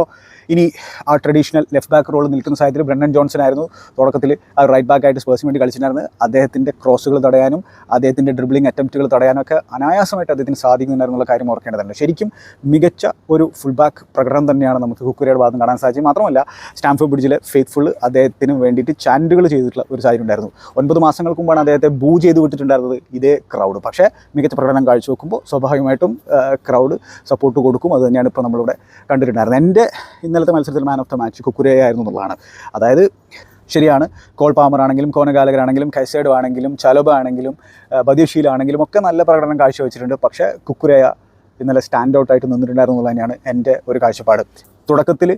ഇനി ആ ട്രഡീഷണൽ ലെഫ്റ്റ് ബാക്ക് റോൾ നിൽക്കുന്ന സാഹചര്യത്തിൽ ബ്രണ്ടൻ ജോൺസൺ ആയിരുന്നു തുടക്കത്തിൽ ആ റൈറ്റ് ബാക്ക് ആയിട്ട് സ്പേഴ്സിന് വേണ്ടി കളിച്ചിട്ടുണ്ടായിരുന്നത്. അദ്ദേഹത്തിന്റെ ക്രോസുകൾ തടയാനും അദ്ദേഹത്തിന്റെ ഡ്രിബ്ലിംഗ് അറ്റംപ്റ്റുകൾ തടയാനൊക്കെ അനായാസമായിട്ട് അദ്ദേഹത്തിന് സാധിക്കുന്നുണ്ടായിരുന്നുള്ള കാര്യം ഓർക്കേണ്ടതുണ്ട്. ശരിക്കും മികച്ച ഒരു ഫുൾ ബാക്ക് പ്രകടനം തന്നെയാണ് നമുക്ക് കുക്കുരയുടെ ഭാഗത്ത് കാണാൻ സാധിച്ചത്. മാത്രമല്ല സ്റ്റാംഫോർഡ് ബ്രിഡ്ജിലെ ഫെയ്ത്ത്ഫുൾ അദ്ദേഹത്തിന് വേണ്ടിയിട്ട് ചാൻഡുകൾ ചെയ്തിട്ടുള്ള ഒരു സാഹചര്യം ഉണ്ടായിരുന്നു. ഒൻപത് മാസങ്ങൾക്ക് മുമ്പാണ് അദ്ദേഹത്തെ ബൂ ചെയ്ത് വിട്ടിട്ടുണ്ടായിരുന്നത് ഇതേ ക്രൗഡ് പക്ഷേ മികച്ച പ്രകടനം കാഴ്ച വെക്കുമ്പോൾ സ്വാഭാവികമായിട്ടും ക്രൗഡ് സപ്പോർട്ട് കൊടുക്കും. അത് തന്നെയാണ് ഇപ്പോൾ നമ്മളിവിടെ കണ്ടിട്ടുണ്ടായിരുന്നത്. എന്റെ ഇന്നലത്തെ മത്സരത്തിൽ മാൻ ഓഫ് ദ മാച്ച് കുക്കുരയായിരുന്നു എന്നുള്ളതാണ്. അതായത് ശരിയാണ് കോൾ പാമർ ആണെങ്കിലും കോനഗാലകരാണെങ്കിലും കൈസേഡ് ആണെങ്കിലും ചലോബ ആണെങ്കിലും ബദീഷീലാണെങ്കിലും ഒക്കെ നല്ല പ്രകടനം കാഴ്ചവെച്ചിട്ടുണ്ട്. പക്ഷേ കുക്കുരയ ഇന്നലെ സ്റ്റാൻഡ് ഔട്ടായിട്ട് നിന്നിട്ടുണ്ടായിരുന്നു എന്നുള്ളത് തന്നെയാണ് എന്റെ ഒരു കാഴ്ചപ്പാട്. തുടക്കത്തിൽ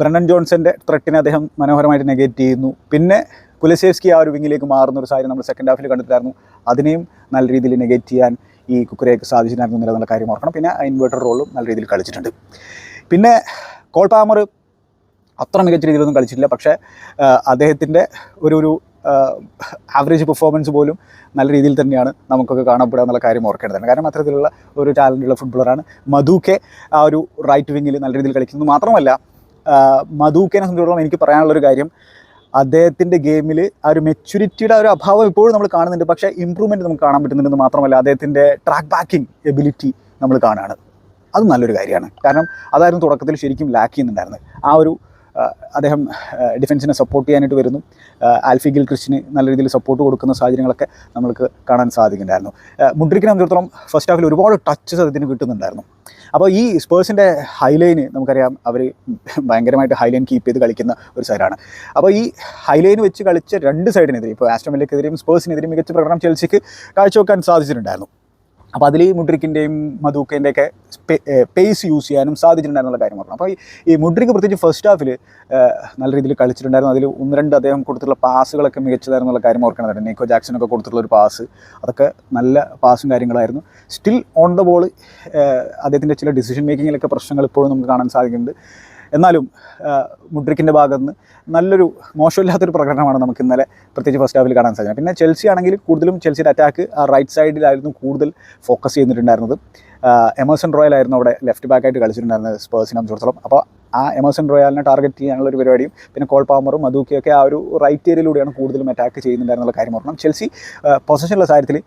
ബ്രണ്ണൻ ജോൺസന്റെ ത്രട്ടിനെ അദ്ദേഹം മനോഹരമായിട്ട് നെഗേറ്റ് ചെയ്യുന്നു. പിന്നെ കുലസേവ്സ്കി ആ ഒരു വിങ്ങിലേക്ക് മാറുന്ന ഒരു സാഹചര്യം നമ്മൾ സെക്കൻഡ് ഹാഫിൽ കണ്ടിട്ടായിരുന്നു അതിനെയും നല്ല രീതിയിൽ നെഗേറ്റ് ചെയ്യാൻ ഈ കുക്കറേക്ക് സാധിച്ചിട്ടുണ്ടായിരുന്നു എന്നുള്ള കാര്യം ഓർക്കണം. പിന്നെ ഇൻവേർട്ടർ റോളും നല്ല രീതിയിൽ കളിച്ചിട്ടുണ്ട്. പിന്നെ കോൾ പാമർ അത്ര മികച്ച രീതിയിലൊന്നും കളിച്ചിട്ടില്ല. പക്ഷേ അദ്ദേഹത്തിന്റെ ഒരു ഒരു ആവറേജ് പെർഫോമൻസ് പോലും നല്ല രീതിയിൽ തന്നെയാണ് നമുക്കൊക്കെ കാണപ്പെടുക എന്നുള്ള കാര്യം ഓർക്കേണ്ടതാണ് കാരണം അത്തരത്തിലുള്ള ഒരു ടാലന്റുള്ള ഫുട്ബോളറാണ് മധുക്കെ ആ ഒരു റൈറ്റ് വിങ്ങിൽ നല്ല രീതിയിൽ കളിക്കുന്നു മാത്രമല്ല മധുക്കേനെ സംബന്ധിച്ചിടത്തോളം എനിക്ക് പറയാനുള്ളൊരു കാര്യം അദ്ദേഹത്തിന്റെ ഗെയിമിൽ ആ ഒരു മെച്യൂരിറ്റിയുടെ ഒരു അഭാവം ഇപ്പോഴും നമ്മൾ കാണുന്നുണ്ട്. പക്ഷേ ഇമ്പ്രൂവ്മെന്റ് നമുക്ക് കാണാൻ പറ്റുന്നുണ്ടെന്ന് മാത്രമല്ല അദ്ദേഹത്തിന്റെ ട്രാക്ക് ബാക്കിംഗ് എബിലിറ്റി നമ്മൾ കാണുകയാണ്. അത് നല്ലൊരു കാര്യമാണ്. കാരണം അതായിരുന്നു തുടക്കത്തിൽ ശരിക്കും ലാക്ക് ചെയ്യുന്നുണ്ടായിരുന്നത്. ആ ഒരു അദ്ദേഹം ഡിഫൻസിനെ സപ്പോർട്ട് ചെയ്യാനായിട്ട് വരുന്നു. ആൽഫി ഗിൽ ക്രിസ്റ്റിന് നല്ല രീതിയിൽ സപ്പോർട്ട് കൊടുക്കുന്ന സാഹചര്യങ്ങളൊക്കെ നമുക്ക് കാണാൻ സാധിക്കുന്നുണ്ടായിരുന്നു. മുഡ്രിക്കിനെ സംബന്ധിച്ചിടത്തോളം ഫസ്റ്റ് ഹാഫിൽ ഒരുപാട് ടച്ചസ് അതിന് കിട്ടുന്നുണ്ടായിരുന്നു. അപ്പോൾ ഈ സ്പേഴ്സിന്റെ ഹൈലൈന് നമുക്കറിയാം അവർ ഭയങ്കരമായിട്ട് ഹൈലൈൻ കീപ്പ് ചെയ്ത് കളിക്കുന്ന ഒരു സൈഡാണ് അപ്പോൾ ഈ ഹൈലൈൻ വെച്ച് കളിച്ച രണ്ട് സൈഡിനെതിരെ ഇപ്പോൾ ആസ്റ്റമിലേക്കെതിരെയും സ്പേഴ്സിനെതിരെയും മികച്ച പ്രകടനം ചെൽസിക്ക് കാഴ്ചവെക്കാൻ സാധിച്ചിട്ടുണ്ടായിരുന്നു. അപ്പോൾ അതിൽ ഈ മുഡ്രിക്കിന്റെയും മധൂക്കേന്റെയൊക്കെ പേസ് യൂസ് ചെയ്യാനും സാധിച്ചിട്ടുണ്ടായിരുന്നുള്ള കാര്യം പറഞ്ഞു. അപ്പോൾ ഈ- മുഡ്രിക്ക് പ്രത്യേകിച്ച് ഫസ്റ്റ് ഹാഫിൽ നല്ല രീതിയിൽ കളിച്ചിട്ടുണ്ടായിരുന്നു. അതിൽ ഒന്ന് രണ്ട് അദ്ദേഹം കൊടുത്തിട്ടുള്ള പാസുകളൊക്കെ മികച്ചതായിരുന്നുള്ള കാര്യം ഓർക്കണമായിരുന്നു നിക്കോ ജാക്സനൊക്കെ കൊടുത്തിട്ടുള്ള ഒരു പാസ് അതൊക്കെ നല്ല പാസും കാര്യങ്ങളായിരുന്നു. സ്റ്റിൽ ഓൺ ദ ബോൾ അദ്ദേഹത്തിന്റെ ചില ഡിസിഷൻ മേക്കിങ്ങിലൊക്കെ പ്രശ്നങ്ങൾ ഇപ്പോഴും നമുക്ക് കാണാൻ സാധിക്കുന്നുണ്ട്. എന്നാലും മുഡ്രിക്കിന്റെ ഭാഗത്ത് നിന്ന് നല്ലൊരു മോശമില്ലാത്തൊരു പ്രകടനമാണ് നമുക്ക് ഇന്നലെ പ്രത്യേകിച്ച് ഫസ്റ്റ് ഹാഫിൽ കാണാൻ സാധിക്കുന്നത് പിന്നെ ചെൽസി ആണെങ്കിൽ കൂടുതലും ചെൽസിയുടെ അറ്റാക്ക് ആ റൈറ്റ് സൈഡിലായിരുന്നു കൂടുതൽ ഫോക്കസ് ചെയ്തിട്ടുണ്ടായിരുന്നത്. എമേഴ്സൺ റോയൽ ആയിരുന്നു അവിടെ ലെഫ്റ്റ് ബാക്കായിട്ട് കളിച്ചിട്ടുണ്ടായിരുന്നത് സ്പേഴ്സിനെ സംബന്ധിച്ചിടത്തോളം. അപ്പോൾ ആ എമേഴ്സൺ റോയലിനെ ടാർഗറ്റ് ചെയ്യാനുള്ള ഒരു പരിപാടിയും പിന്നെ കോൾ പാമറും മധുക്കിയൊക്കെ ആ ഒരു റൈറ്റ് ഏരിയയിലൂടെയാണ് കൂടുതലും അറ്റാക്ക് ചെയ്യുന്നുണ്ടായിരുന്നുള്ള കാര്യം ഓർക്കണം. ചെൽസി പൊസഷനുള്ള കാര്യത്തിൽ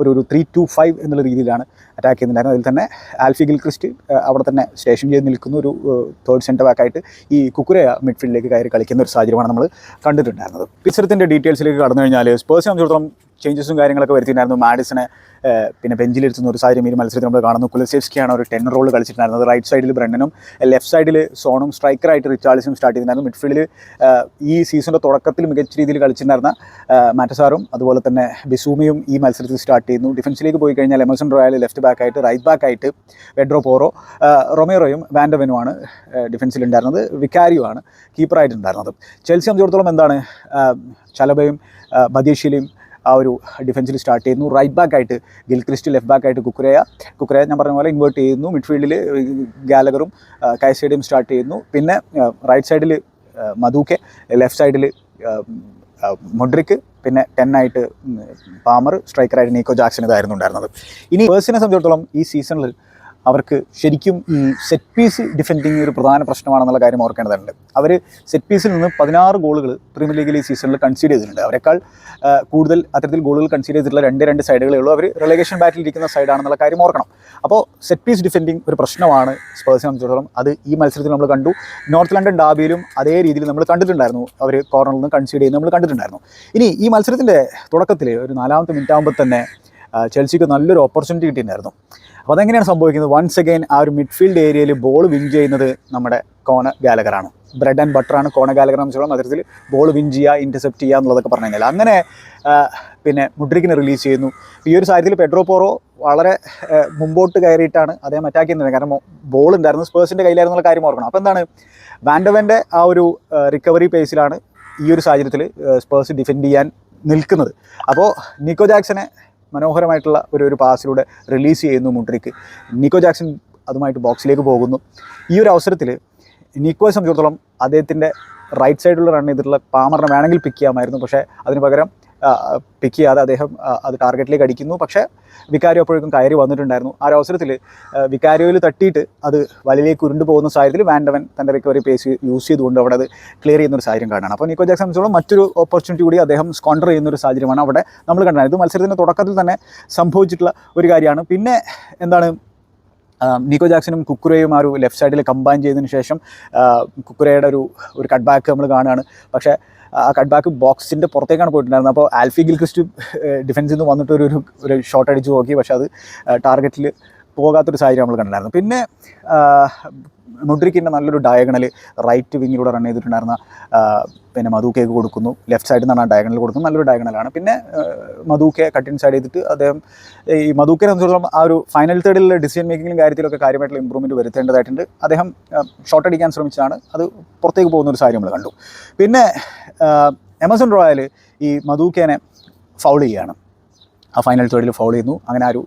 ഒരു ഒരു ത്രീ ടു ഫൈവ് എന്നുള്ള രീതിയിലാണ് അറ്റാക്ക് ചെയ്യുന്നുണ്ടായിരുന്നത്. അതിൽ തന്നെ ആൽഫി ഗിൽ ക്രിസ്റ്റ് അവിടെ തന്നെ സ്റ്റേഷൻ ചെയ്ത് നിൽക്കുന്ന ഒരു തേർഡ് സെന്റർ ബാക്കായിട്ട് ഈ കുക്കുരയ മിഡ്ഫീൽഡിലേക്ക് കയറി കളിക്കുന്ന ഒരു സാഹചര്യമാണ് നമ്മൾ കണ്ടിട്ടുണ്ടായിരുന്നത്. പിക്ചറത്തിന്റെ ഡീറ്റെയിൽസിലേക്ക് കടന്നു കഴിഞ്ഞാൽ സ്പേഴ്സിനെ സംബന്ധിച്ചിടത്തോളം ചേഞ്ചസും കാര്യങ്ങളൊക്കെ വരുത്തിയിട്ടുണ്ടായിരുന്നു. മാഡിസനെ പിന്നെ ബെഞ്ചിലിരുത്തുന്ന ഒരു സാഹചര്യം ഈ മത്സരത്തിൽ നമ്മൾ കാണുന്നു. കുലസേവ്സ്കിയാണ് ഒരു ടെൻ റോൾ കളിച്ചിട്ടുണ്ടായിരുന്നത്. റൈറ്റ് സൈഡിൽ ബ്രണ്ണനും ലെഫ്റ്റ് സൈഡിൽ സോണും സ്ട്രൈക്കറായിട്ട് റിച്ചാർഡ്സും സ്റ്റാർട്ട് ചെയ്തിട്ടുണ്ടായിരുന്നു. മിഡ്ഫീൽഡിൽ ഈ സീസണിന്റെ തുടക്കത്തിൽ മികച്ച രീതിയിൽ കളിച്ചിട്ടുണ്ടായിരുന്ന മാറ്റസാറും അതുപോലെ തന്നെ ബിസൂമിയും ഈ മത്സരത്തിൽ സ്റ്റാർട്ട് ചെയ്യുന്നു. ഡിഫൻസിലേക്ക് പോയി കഴിഞ്ഞാൽ എമസൺ റോയൽ ലെഫ്റ്റ് ബാക്കായിട്ട് റൈറ്റ് ബാക്കായിട്ട് വെഡ്രോ പോറോ റൊമേറോയും വാൻഡവനുമാണ് ഡിഫൻസിലുണ്ടായിരുന്നത് വിക്കാരിയുമാണ് കീപ്പറായിട്ടുണ്ടായിരുന്നത് ചെൽസി സംബന്ധിച്ചിടത്തോളം എന്താണ് ചലബയും ആ, ബദീഷിലും ആ ഒരു ഡിഫൻസിൽ സ്റ്റാർട്ട് ചെയ്യുന്നു. റൈറ്റ് ബാക്ക് ആയിട്ട് ഗിൽക്രിസ്റ്റ് ലെഫ്റ്റ് ബാക്ക് ആയിട്ട് കുക്കുരയ. കുക്കുരയ ഞാൻ പറഞ്ഞ പോലെ ഇൻവേർട്ട് ചെയ്യുന്നു. മിഡ്ഫീൽഡിൽ ഗാലഗറും കൈസൈഡും സ്റ്റാർട്ട് ചെയ്യുന്നു. പിന്നെ റൈറ്റ് സൈഡിൽ മധുക്കെ ലെഫ്റ്റ് സൈഡിൽ മുഡ്രിക്ക് പിന്നെ ടെന്നായിട്ട് പാമർ സ്ട്രൈക്കറായിട്ട് നീക്കോ ജാക്സൺ ഇതായിരുന്നു ഉണ്ടായിരുന്നത്. ഇനി പേഴ്സിനെ സംബന്ധിച്ചിടത്തോളം ഈ സീസണിൽ അവർക്ക് ശരിക്കും ഈ സെറ്റ് പീസ് ഡിഫെൻഡിങ് ഒരു പ്രധാന പ്രശ്നമാണെന്നുള്ള കാര്യം ഓർക്കേണ്ടതുണ്ട്. അവർ സെറ്റ് പീസിൽ നിന്ന് പതിനാറ് ഗോളുകൾ പ്രീമിയർ ലീഗിൽ ഈ സീസണിൽ കൺസീഡ് ചെയ്തിട്ടുണ്ട്. അവരെക്കാൾ കൂടുതൽ അത്തരത്തിൽ ഗോളുകൾ കൺസീഡ് ചെയ്തിട്ടുള്ള രണ്ട് രണ്ട് സൈഡുകളേ ഉള്ളൂ. അവർ റിലേഗേഷൻ ബാറ്റിൽ ഇരിക്കുന്ന സൈഡാണെന്നുള്ള കാര്യം ഓർക്കണം. അപ്പോൾ സെറ്റ് പീസ് ഡിഫെൻഡിങ് ഒരു പ്രശ്നമാണ് സ്പേഴ്സിനെ സംബന്ധിച്ചിടത്തോളം. അത് ഈ മത്സരത്തിൽ നമ്മൾ കണ്ടു. നോർത്ത് ലണ്ടൻ ഡാബിയിലും അതേ രീതിയിൽ നമ്മൾ കണ്ടിട്ടുണ്ടായിരുന്നു. അവർ കോർണറിൽ നിന്ന് കൺസീഡ് ചെയ്യുന്നത് നമ്മൾ കണ്ടിട്ടുണ്ടായിരുന്നു. ഇനി ഈ മത്സരത്തിന്റെ തുടക്കത്തിൽ ഒരു നാലാമത്തെ മിനിറ്റ് ആകുമ്പോൾ തന്നെ ചെൽസിക്ക് നല്ലൊരു ഓപ്പർച്യൂണിറ്റി കിട്ടിയിട്ടുണ്ടായിരുന്നു. അപ്പോൾ അതെങ്ങനെയാണ് സംഭവിക്കുന്നത്? വൺസ് അഗൈൻ ആ ഒരു മിഡ്ഫീൽഡ് ഏരിയയിൽ ബോൾ വിൻ ചെയ്യുന്നത് നമ്മുടെ കോന ഗാലകറാണ്. ബ്രെഡ് ആൻഡ് ബട്ടറാണ് കോന ഗാലകർ സംബന്ധിച്ചോളം അത്തരത്തിൽ ബോൾ വിൻ ചെയ്യുക ഇന്റർസെപ്റ്റ് ചെയ്യുക എന്നുള്ളതൊക്കെ പറഞ്ഞു കഴിഞ്ഞാൽ. അങ്ങനെ പിന്നെ മുഡ്രിക്കിനെ റിലീസ് ചെയ്യുന്നു. ഈ ഒരു സാഹചര്യത്തിൽ പെഡ്രോ പോറോ വളരെ മുമ്പോട്ട് കയറിയിട്ടാണ് അദ്ദേഹം അറ്റാക്ക് ചെയ്യുന്നത്. കാരണം ബോൾ ഉണ്ടായിരുന്നു സ്പേഴ്സിന്റെ കയ്യിലായിരുന്നുള്ള കാര്യം ഓർക്കണം. അപ്പോൾ എന്താണ്? വാൻഡവന്റെ ആ ഒരു റിക്കവറി പേസിലാണ് ഈ ഒരു സാഹചര്യത്തിൽ സ്പേഴ്സ് ഡിഫെൻഡ് ചെയ്യാൻ നിൽക്കുന്നത്. അപ്പോൾ നിക്കോ ജാക്സനെ മനോഹരമായിട്ടുള്ള ഒരു ഒരു പാസിലൂടെ റിലീസ് ചെയ്യുന്നു മുട്രിക്ക് നിക്കോ ജാക്സൺ അതുമായിട്ട് ബോക്സിലേക്ക് പോകുന്നു. ഈ ഒരു അവസരത്തിൽ നിക്കോയെ സംബന്ധിച്ചിടത്തോളം അദ്ദേഹത്തിന്റെ റൈറ്റ് സൈഡിലുള്ള റൺ ചെയ്തിട്ടുള്ള പാമറിനെ വേണമെങ്കിൽ പിക്ക് ചെയ്യാമായിരുന്നു. പക്ഷേ അതിന് പകരം പിക്ക് ചെയ്യാതെ അദ്ദേഹം അത് ടാർഗറ്റിലേക്ക് അടിക്കുന്നു. പക്ഷേ വിക്കാരിയോ അപ്പോഴേക്കും കയറി വന്നിട്ടുണ്ടായിരുന്നു. ആ ഒരു അവസരത്തിൽ വിക്കാരിയോയിൽ തട്ടിയിട്ട് അത് വലയിലേക്ക് ഉരുണ്ടു പോകുന്ന സാഹചര്യത്തിൽ വാൻഡവൻ തന്റെ റിക്കവറി പേസ് യൂസ് ചെയ്തുകൊണ്ട് അവിടെ അത് ക്ലിയർ ചെയ്യുന്ന ഒരു സാഹചര്യം കാണാണ് അപ്പോൾ നിക്കോ ജാക്സൺ സംബന്ധിച്ചോളം മറ്റൊരു ഓപ്പർച്യൂണിറ്റി കൂടി അദ്ദേഹം സ്കോണ്ടർ ചെയ്യുന്ന ഒരു സാഹചര്യമാണ് അവിടെ നമ്മൾ കണ്ടത്. ഇത് മത്സരത്തിന്റെ തുടക്കത്തിൽ തന്നെ സംഭവിച്ചിട്ടുള്ള ഒരു കാര്യമാണ്. പിന്നെ എന്താണ് നിക്കോ ജാക്സനും കുക്കുരയും ആ ഒരു ലെഫ്റ്റ് സൈഡിൽ കമ്പൈൻ ചെയ്തതിന് ശേഷം കുക്കുരയുടെ ഒരു ഒരു കട്ട് ബാക്ക് നമ്മൾ കാണുകയാണ്. പക്ഷേ ആ കട്ട് ബാക്ക് ബോക്സിന്റെ പുറത്തേക്കാണ് പോയിട്ടുണ്ടായിരുന്നത്. അപ്പോൾ ആൽഫി ഗിൽ ക്രിസ്റ്റ് ഡിഫൻസിൽ നിന്ന് വന്നിട്ട് ഒരു ഒരു- ഷോട്ട് അടിച്ച് നോക്കി. പക്ഷേ അത് ടാർഗറ്റിൽ പോകാത്തൊരു സാഹചര്യം നമ്മൾ കണ്ടിട്ടുണ്ടായിരുന്നു. പിന്നെ മുഡ്രിക്കിന്റെ നല്ലൊരു ഡയഗണൽ റൈറ്റ് വിങ്ങിലൂടെ റൺ ചെയ്തിട്ടുണ്ടായിരുന്ന പിന്നെ മധുക്കേക്ക് കൊടുക്കുന്നു. ലെഫ്റ്റ് സൈഡിൽ നിന്നാണ് ഡയഗണൽ കൊടുക്കുന്നത്. നല്ലൊരു ഡയഗണലാണ് പിന്നെ മധുക്കെ കട്ടിൻ സൈഡ് ചെയ്തിട്ട് അദ്ദേഹം ഈ മധുക്കിനെ സംബന്ധിച്ചിടത്തോളം ആ ഒരു ഫൈനൽ തേർഡിലുള്ള ഡിസിഷൻ മേക്കിങ്ങിലും കാര്യത്തിലൊക്കെ കാര്യമായിട്ടുള്ള ഇമ്പ്രൂവ്മെന്റ് വരുത്തേണ്ടതായിട്ടുണ്ട്. അദ്ദേഹം ഷോട്ട് അടിക്കാൻ ശ്രമിച്ചതാണ്. അത് പുറത്തേക്ക് പോകുന്ന ഒരു സാഹചര്യം നമ്മൾ കണ്ടു. പിന്നെ എമസോൺ റോയൽ ഈ മധുക്കേനെ ഫൗൾ ചെയ്യുകയാണ്. ആ ഫൈനൽ തേർഡിൽ ഫൗൾ ചെയ്യുന്നു. അങ്ങനെ ആ ഒരു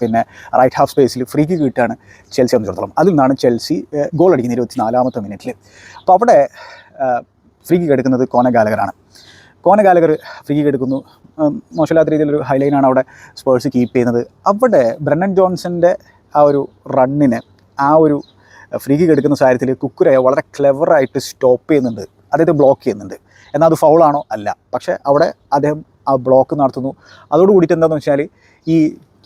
പിന്നെ റൈറ്റ് ഹാഫ് സ്പേസിൽ ഫ്രീ കിക്ക് കിട്ടുകയാണ് ചെൽസി സംബന്ധിച്ചിടത്തോളം. അതിൽ നിന്നാണ് ചെൽസി ഗോൾ അടിക്കുന്നത് ഇരുപത്തി നാലാമത്തെ മിനിറ്റിൽ അപ്പോൾ അവിടെ ഫ്രീ കിക്ക് എടുക്കുന്നത് കോന ഗാലകറാണ് കോന ഗാലകർ ഫ്രീ കിക്ക് എടുക്കുന്നു. മോശമില്ലാത്ത രീതിയിലൊരു ഹൈലൈനാണ് അവിടെ സ്പേഴ്സ് കീപ്പ് ചെയ്യുന്നത്. അവിടെ ബ്രണ്ണൻ ജോൺസന്റെ ആ ഒരു റണ്ണിന് ആ ഒരു ഫ്രീ കിക്ക് എടുക്കുന്ന സാഹചര്യത്തിൽ കുക്കുരയെ വളരെ ക്ലെവറായിട്ട് സ്റ്റോപ്പ് ചെയ്യുന്നുണ്ട്. അദ്ദേഹത്തെ ബ്ലോക്ക് ചെയ്യുന്നുണ്ട്. എന്നാൽ അത് ഫൗളാണോ അല്ല. പക്ഷേ അവിടെ അദ്ദേഹം ആ ബ്ലോക്ക് നടത്തുന്നു. അതോട് കൂടിയിട്ട് എന്താണെന്ന് വെച്ചാൽ ഈ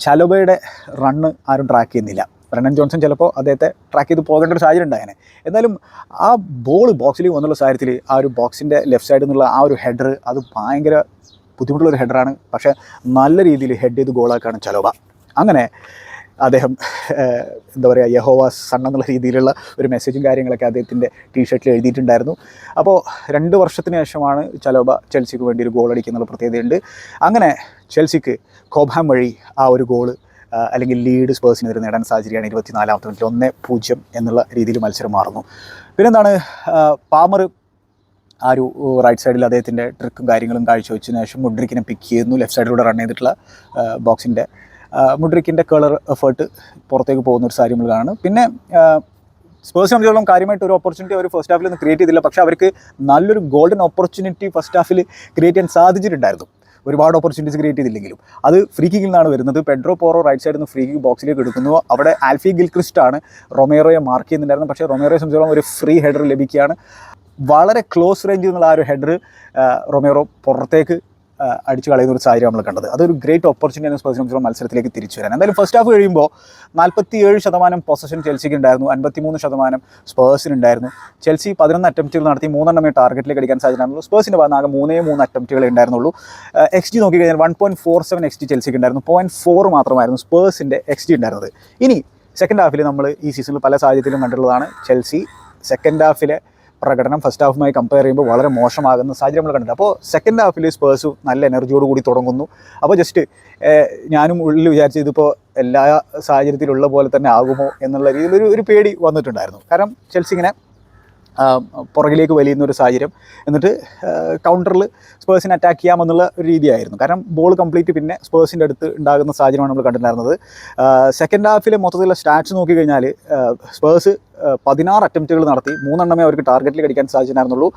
ചലബയുടെ റണ്ണ് ആരും ട്രാക്ക് ചെയ്യുന്നില്ല. ബ്രണ്ണൻ ജോൺസൺ ചിലപ്പോൾ അദ്ദേഹത്തെ ട്രാക്ക് ചെയ്ത് പോകേണ്ട ഒരു സാഹചര്യം ഉണ്ടായേനെ. എന്നാലും ആ ബോൾ ബോക്സിലേക്ക് വന്നുള്ള സാഹചര്യത്തിൽ ആ ഒരു ബോക്സിന്റെ ലെഫ്റ്റ് സൈഡിൽ നിന്നുള്ള ആ ഒരു ഹെഡർ അത് ഭയങ്കര ബുദ്ധിമുട്ടുള്ള ഒരു ഹെഡറാണ് പക്ഷേ നല്ല രീതിയിൽ ഹെഡ് ചെയ്ത് ഗോളാക്കാണ് ചലോബ. അങ്ങനെ അദ്ദേഹം എന്താ പറയുക യഹോവ സൺ എന്നുള്ള രീതിയിലുള്ള ഒരു മെസ്സേജും കാര്യങ്ങളൊക്കെ അദ്ദേഹത്തിന്റെ ടീഷർട്ടിൽ എഴുതിയിട്ടുണ്ടായിരുന്നു. അപ്പോൾ രണ്ട് വർഷത്തിന് ശേഷമാണ് ചലോബ ചെൽസിക്ക് വേണ്ടി ഒരു ഗോൾ അടിക്കുന്നുള്ള പ്രത്യേകതയുണ്ട്. അങ്ങനെ ചെൽസിക്ക് കോബാം വഴി ആ ഒരു ഗോൾ അല്ലെങ്കിൽ ലീഡ് സ്പേഴ്സിനെതിരെ നേടാൻ സാഹചര്യമാണ് ഇരുപത്തിനാലാമത്തെ മിനിറ്റിൽ ഒന്ന് പൂജ്യം എന്നുള്ള രീതിയിൽ മത്സരം മാറുന്നു. പിന്നെന്താണ് പാമർ ആ ഒരു റൈറ്റ് സൈഡിൽ അദ്ദേഹത്തിന്റെ ട്രിക്കും കാര്യങ്ങളും കാഴ്ചവെച്ചതിന് ശേഷം മുഡ്രിക്കിനെ പിക്ക് ചെയ്യുന്നു. ലെഫ്റ്റ് സൈഡിലൂടെ റൺ ചെയ്തിട്ടുള്ള ബോക്സിന്റെ മുഡ്രിക്കിന്റെ കളർ എഫേർട്ട് പുറത്തേക്ക് പോകുന്ന ഒരു സാരി നമ്മൾ പിന്നെ സ്പേഴ്സ് സംബന്ധിച്ചോളം കാര്യമായിട്ട് ഒരു ഓപ്പർച്യൂണിറ്റി അവർ ഫസ്റ്റ് ഹാഫിൽ നിന്ന് ക്രിയേറ്റ് ചെയ്തില്ല. പക്ഷേ അവർക്ക് നല്ലൊരു ഗോൾഡൻ ഓപ്പർച്യൂണിറ്റി ഫസ്റ്റ് ഹാഫിൽ ക്രിയേറ്റ് ചെയ്യാൻ സാധിച്ചിട്ടുണ്ടായിരുന്നു. ഒരുപാട് ഓപ്പർച്യൂണിറ്റീസ് ക്രിയേറ്റ് ചെയ്തില്ലെങ്കിലും. അത് ഫ്രീ കിക്കിൽ നിന്നാണ് വരുന്നത്. പെഡ്രോ പോറോ റൈറ്റ് സൈഡിൽ നിന്ന് ഫ്രീ കിക്ക് ബോക്സിലേക്ക് എടുക്കുന്നു. അവിടെ ആൽഫി ഗിൽക്രിസ്റ്റ് ആണ് റൊമേറോയെ മാർക്ക് ചെയ്യുന്നുണ്ടായിരുന്നു പക്ഷേ റൊമേറോയെ സംബന്ധിച്ചോളം ഒരു ഫ്രീ ഹെഡർ ലഭിക്കുകയാണ്. വളരെ ക്ലോസ് റേഞ്ചിൽ നിന്നുള്ള ആ ഒരു ഹെഡർ റൊമേറോ പുറത്തേക്ക് അടിച്ചു കളയുന്ന ഒരു സാഹചര്യം നമ്മൾ കണ്ടത്. അതൊരു ഗ്രേറ്റ് ഓപ്പർച്യൂണിറ്റി സ്പേഴ്സിനെ സംബന്ധിച്ചിടത്തോളം മത്സരത്തിലേക്ക് തിരിച്ചു വരാൻ. എന്തായാലും ഫസ്റ്റ് ഹാഫ് കഴിയുമ്പോൾ നാൽപ്പത്തി ഏഴ് ശതമാനം പൊസഷൻ ചെൽസിക്ക് ഉണ്ടായിരുന്നു. അൻപത്തിമൂന്ന് ശതമാനം സ്പേഴ്സിനുണ്ടായിരുന്നു ചെൽസി പതിനൊന്ന് അറ്റംപ്റ്റുകൾ നടത്തി മൂന്നെണ്ണമേ ടാർഗറ്റിലേക്ക് അടിക്കാൻ സാധ്യതയുള്ളൂ സ്പേഴ്സിന്റെ ഭാഗത്ത് ആകെ മൂന്നേ മൂന്ന് അറ്റംപ്റ്റുകൾ ഉണ്ടായിരുന്നുള്ളൂ. എക്സ് ജി നോക്കിക്കഴിഞ്ഞാൽ one point four seven X G ചെൽസിക്ക് ഉണ്ടായിരുന്നു. പോയിന്റ് ഫോർ മാത്രമായിരുന്നു സ്പേഴ്സിന്റെ എക്സ് ജി ഉണ്ടായിരുന്നത്. ഇനി സെക്കൻഡ് ഹാഫിൽ നമ്മൾ ഈ സീസണിൽ പല സാഹചര്യത്തിലും കണ്ടിട്ടുള്ളതാണ്. ചെൽസി സെക്കൻഡ് ഹാഫിലെ പ്രകടനം ഫസ്റ്റ് ഹാഫുമായി കമ്പയർ ചെയ്യുമ്പോൾ വളരെ മോശമാകുന്ന സാഹചര്യം നമ്മൾ കണ്ടിട്ടുണ്ട്. അപ്പോൾ സെക്കൻഡ് ഹാഫിൽ സ്പേഴ്സ് നല്ല എനർജിയോട് കൂടി തുടങ്ങുന്നു. അപ്പോൾ ജസ്റ്റ് ഞാനും ഉള്ളിൽ വിചാരിച്ചു ഇതിപ്പോൾ എല്ലാ സാഹചര്യത്തിലുള്ള പോലെ തന്നെ ആകുമോ എന്നുള്ള രീതിയിൽ ഒരു ഒരു പേടി വന്നിട്ടുണ്ടായിരുന്നു. കാരണം ചെൽസി ഇങ്ങനെ ആ, പുറകിലേക്ക് വലിയുന്ന ഒരു സാഹചര്യം. എന്നിട്ട് കൗണ്ടറിൽ സ്പേഴ്സിനെ അറ്റാക്ക് ചെയ്യാമെന്നുള്ള ഒരു രീതിയായിരുന്നു. കാരണം ബോൾ കംപ്ലീറ്റ് പിന്നെ സ്പേഴ്സിന്റെ അടുത്ത് ഉണ്ടാകുന്ന സാഹചര്യമാണ് നമ്മൾ കണ്ടിട്ടുണ്ടായിരുന്നത്. സെക്കൻഡ് ഹാഫിലെ മൊത്തത്തിലുള്ള സ്റ്റാറ്റ്സ് നോക്കിക്കഴിഞ്ഞാൽ സ്പേഴ്സ് പതിനാറ് അറ്റംപ്റ്റുകൾ നടത്തി മൂന്നെണ്ണമേ അവർക്ക് ടാർഗറ്റിൽ കടിക്കാൻ സാധിച്ചിട്ടുണ്ടായിരുന്നുള്ളൂ.